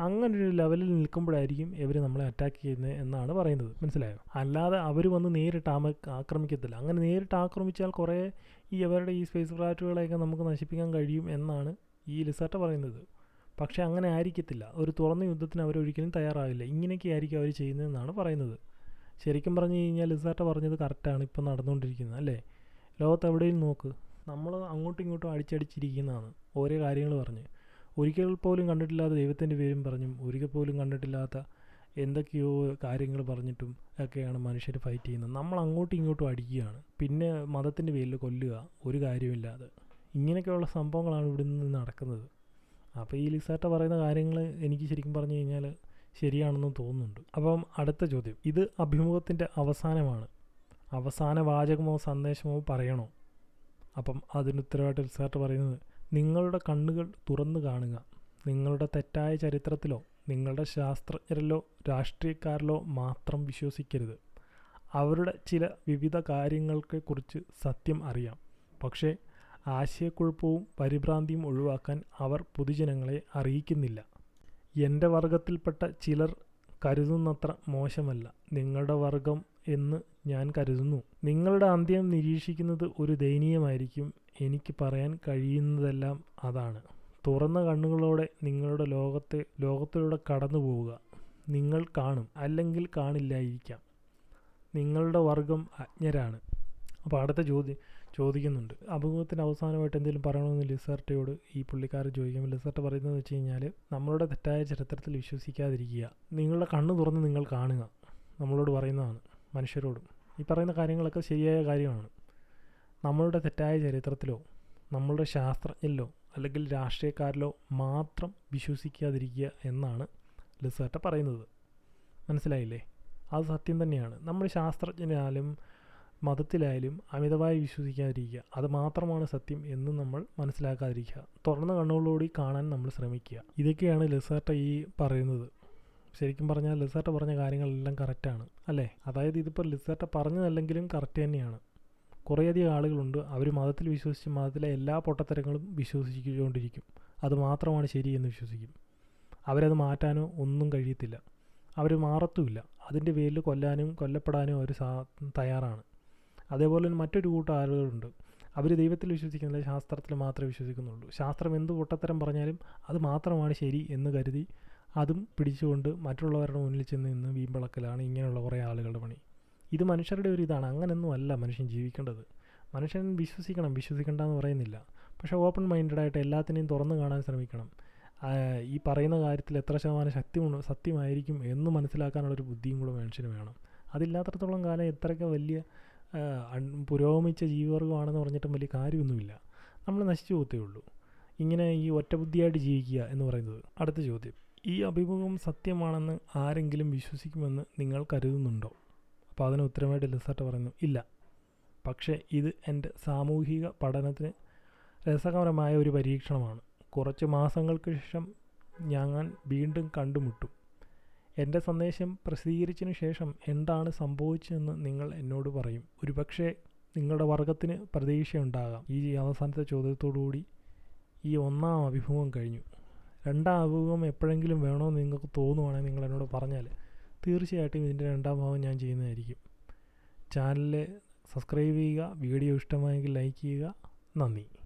അങ്ങനെ ഒരു ലെവലിൽ നിൽക്കുമ്പോഴായിരിക്കും ഇവർ നമ്മളെ അറ്റാക്ക് ചെയ്യുന്നത് എന്നാണ് പറയുന്നത്. മനസ്സിലായോ? അല്ലാതെ അവർ വന്ന് നേരിട്ട് ആക്രമിക്കത്തില്ല. അങ്ങനെ നേരിട്ട് ആക്രമിച്ചാൽ കുറേ ഈ അവരുടെ ഈ സ്പേസ് ഫ്ലാറ്റുകളെയൊക്കെ നമുക്ക് നശിപ്പിക്കാൻ കഴിയും എന്നാണ് ഈ ലിസാർട്ട് പറയുന്നത്. പക്ഷേ അങ്ങനെ ആയിരിക്കത്തില്ല. ഒരു തുറന്ന യുദ്ധത്തിന് അവരൊരിക്കലും തയ്യാറാവില്ല. ഇങ്ങനെയൊക്കെ ആയിരിക്കും അവർ ചെയ്യുന്നതെന്നാണ് പറയുന്നത്. ശരിക്കും പറഞ്ഞു കഴിഞ്ഞാൽ ലിസാർട്ട് പറഞ്ഞത് കറക്റ്റാണ് ഇപ്പം നടന്നുകൊണ്ടിരിക്കുന്നത് അല്ലേ? ലോകത്ത് എവിടെയും നോക്ക്. നമ്മൾ അങ്ങോട്ടും ഇങ്ങോട്ടും അടിച്ചടിച്ചിരിക്കുന്നതാണ്. ഓരോ കാര്യങ്ങൾ പറഞ്ഞ്. ഒരിക്കൽ പോലും കണ്ടിട്ടില്ലാത്ത ദൈവത്തിന്റെ പേരും പറഞ്ഞും ഒരിക്കൽ പോലും കണ്ടിട്ടില്ലാത്ത എന്തൊക്കെയോ കാര്യങ്ങൾ പറഞ്ഞിട്ടും ഒക്കെയാണ് മനുഷ്യർ ഫൈറ്റ് ചെയ്യുന്നത്. നമ്മൾ അങ്ങോട്ടും ഇങ്ങോട്ടും അടിക്കുകയാണ്. പിന്നെ മതത്തിന്റെ പേരിൽ കൊല്ലുക ഒരു കാര്യമില്ലാതെ ഇങ്ങനെയൊക്കെയുള്ള സംഭവങ്ങളാണ് ഇവിടെ നിന്ന് നടക്കുന്നത്. അപ്പോൾ ഈ ലിസാട്ട പറയുന്ന കാര്യങ്ങൾ എനിക്ക് ശരിക്കും പറഞ്ഞു കഴിഞ്ഞാൽ ശരിയാണെന്ന് തോന്നുന്നുണ്ട്. അപ്പം അടുത്ത ചോദ്യം. ഇത് അഭിമുഖത്തിന്റെ അവസാനമാണ്. അവസാന വാചകമോ സന്ദേശമോ പറയണോ? അപ്പം അതിന് ഉത്തരവായിട്ട് ലിസാട്ട് പറയുന്നത് നിങ്ങളുടെ കണ്ണുകൾ തുറന്നു കാണുക. നിങ്ങളുടെ തെറ്റായ ചരിത്രത്തിലോ നിങ്ങളുടെ ശാസ്ത്രജ്ഞരിലോ രാഷ്ട്രീയക്കാരിലോ മാത്രം വിശ്വസിക്കരുത്. അവരുടെ ചില വിവിധ കാര്യങ്ങളെക്കുറിച്ച് സത്യം അറിയാം. പക്ഷേ ആശയക്കുഴപ്പവും പരിഭ്രാന്തിയും ഒഴിവാക്കാൻ അവർ പൊതുജനങ്ങളെ അറിയിക്കുന്നില്ല. എന്റെ വർഗത്തിൽപ്പെട്ട ചിലർ കരുതുന്നത്ര മോശമല്ല. നിങ്ങളുടെ വർഗം എന്ന് ഞാൻ കരുതുന്നു. നിങ്ങളുടെ അന്ത്യം നിരീക്ഷിക്കുന്നത് ഒരു ദയനീയമായിരിക്കും. എനിക്ക് പറയാൻ കഴിയുന്നതെല്ലാം അതാണ്. തുറന്ന കണ്ണുകളോടെ നിങ്ങളുടെ ലോകത്തെ ലോകത്തിലൂടെ കടന്നു പോവുക. നിങ്ങൾ കാണും അല്ലെങ്കിൽ കാണില്ലായിരിക്കാം. നിങ്ങളുടെ വർഗം അജ്ഞരാണ്. അപ്പോൾ അടുത്ത ചോദ്യം ചോദിക്കുന്നുണ്ട്. അഭിമുഖത്തിന് അവസാനമായിട്ട് എന്തെങ്കിലും പറയണമെന്ന് ലിസർട്ടയോട് ഈ പുള്ളിക്കാരൻ ചോദിക്കുമ്പോൾ ലിസർട്ട് പറയുന്നതെന്ന് വെച്ച് കഴിഞ്ഞാൽ നമ്മളുടെ തെറ്റായ ചരിത്രത്തിൽ വിശ്വസിക്കാതിരിക്കുക. നിങ്ങളുടെ കണ്ണ് തുറന്ന് നിങ്ങൾ കാണുക. നമ്മളോട് പറയുന്നതാണ് മനുഷ്യരോടും. ഈ പറയുന്ന കാര്യങ്ങളൊക്കെ ശരിയായ കാര്യമാണ്. നമ്മളുടെ തെറ്റായ ചരിത്രത്തിലോ നമ്മളുടെ ശാസ്ത്രജ്ഞരിലോ അല്ലെങ്കിൽ രാഷ്ട്രീയക്കാരിലോ മാത്രം വിശ്വസിക്കാതിരിക്കുക എന്നാണ് ലിസേർട്ട പറയുന്നത്. മനസ്സിലായില്ലേ? അത് സത്യം തന്നെയാണ്. നമ്മൾ ശാസ്ത്രജ്ഞനായാലും മതത്തിലായാലും അമിതമായി വിശ്വസിക്കാതിരിക്കുക അത് മാത്രമാണ് സത്യം എന്ന് നമ്മൾ മനസ്സിലാക്കാതിരിക്കുക തുറന്ന കണ്ണുകളോടി കാണാൻ നമ്മൾ ശ്രമിക്കുക. ഇതൊക്കെയാണ് ലിസേർട്ട ഈ പറയുന്നത്. ശരിക്കും പറഞ്ഞാൽ ലിസേർട്ട പറഞ്ഞ കാര്യങ്ങളെല്ലാം കറക്റ്റാണ് അല്ലേ? അതായത് ഇതിപ്പോൾ ലിസേർട്ട പറഞ്ഞതല്ലെങ്കിലും കറക്റ്റ് തന്നെയാണ്. കുറേയധികം ആളുകളുണ്ട്. അവർ മതത്തിൽ വിശ്വസിച്ച് മതത്തിലെ എല്ലാ പൊട്ടത്തരങ്ങളും വിശ്വസിച്ചുകൊണ്ടിരിക്കും. അത് മാത്രമാണ് ശരി എന്ന് വിശ്വസിക്കും. അവരത് മാറ്റാനോ ഒന്നും കഴിയത്തില്ല. അവർ മാറത്തുമില്ല. അതിന്റെ പേരിൽ കൊല്ലാനും കൊല്ലപ്പെടാനും അവർ തയ്യാറാണ്. അതേപോലെ തന്നെ മറ്റൊരു കൂട്ടം ആളുകളുണ്ട്. അവർ ദൈവത്തിൽ വിശ്വസിക്കുന്നില്ല ശാസ്ത്രത്തിൽ മാത്രമേ വിശ്വസിക്കുന്നുള്ളൂ. ശാസ്ത്രം എന്ത് പൊട്ടത്തരം പറഞ്ഞാലും അത് മാത്രമാണ് ശരി എന്ന് കരുതി അതും പിടിച്ചുകൊണ്ട് മറ്റുള്ളവരുടെ മുന്നിൽ ചെന്ന് നിന്ന് വീമ്പിളക്കലാണ് ഇങ്ങനെയുള്ള കുറേ ആളുകളുടെ പണി. ഇത് മനുഷ്യരുടെ ഒരു ഇതാണ്. അങ്ങനെയൊന്നും അല്ല മനുഷ്യൻ ജീവിക്കേണ്ടത്. മനുഷ്യൻ വിശ്വസിക്കണം. വിശ്വസിക്കേണ്ട എന്ന് പറയുന്നില്ല. പക്ഷേ ഓപ്പൺ മൈൻഡഡായിട്ട് എല്ലാത്തിനെയും തുറന്നു കാണാൻ ശ്രമിക്കണം. ഈ പറയുന്ന കാര്യത്തിൽ എത്ര ശതമാനം ശക്തി സത്യമായിരിക്കും എന്ന് മനസ്സിലാക്കാനുള്ളൊരു ബുദ്ധിയും കൂടെ മനുഷ്യന് വേണം. അതില്ലാത്തടത്തോളം കാലം എത്രയൊക്കെ വലിയ പുരോഗമിച്ച ജീവിവർഗമാണെന്ന് പറഞ്ഞിട്ടും വലിയ കാര്യമൊന്നുമില്ല. നമ്മൾ നശിച്ചു പോകത്തേ ഉള്ളൂ. ഇങ്ങനെ ഈ ഒറ്റബുദ്ധിയായിട്ട് ജീവിക്കുക എന്ന് പറയുന്നത്. അടുത്ത ചോദ്യം. ഈ അഭിമുഖം സത്യമാണെന്ന് ആരെങ്കിലും വിശ്വസിക്കുമെന്ന് നിങ്ങൾ കരുതുന്നുണ്ടോ? അപ്പോൾ അതിന് ഉത്തരമായിട്ട് ലിസർട്ട് പറയുന്നു ഇല്ല. പക്ഷേ ഇത് എന്റെ സാമൂഹിക പഠനത്തിന് രസകരമായ ഒരു പരീക്ഷണമാണ്. കുറച്ച് മാസങ്ങൾക്ക് ശേഷം ഞാൻ വീണ്ടും കണ്ടുമുട്ടും. എന്റെ സന്ദേശം പ്രസിദ്ധീകരിച്ചതിന് ശേഷം എന്താണ് സംഭവിച്ചതെന്ന് നിങ്ങൾ എന്നോട് പറയും. ഒരുപക്ഷെ നിങ്ങളുടെ വർഗത്തിന് പ്രതീക്ഷയുണ്ടാകാം. ഈ അവസാനത്തെ ചോദ്യത്തോടുകൂടി ഈ ഒന്നാം അഭിമുഖം കഴിഞ്ഞു. രണ്ടാം അഭിമുഖം എപ്പോഴെങ്കിലും വേണമെന്ന് നിങ്ങൾക്ക് തോന്നുവാണെങ്കിൽ നിങ്ങൾ എന്നോട് പറഞ്ഞാൽ തീർച്ചയായിട്ടും ഇതിന്റെ രണ്ടാം ഭാഗം ഞാൻ ചെയ്യുന്നതായിരിക്കും. ചാനലിൽ സബ്സ്ക്രൈബ് ചെയ്യുക വീഡിയോ ഇഷ്ടമായെങ്കിൽ ലൈക്ക് ചെയ്യുക. നന്ദി.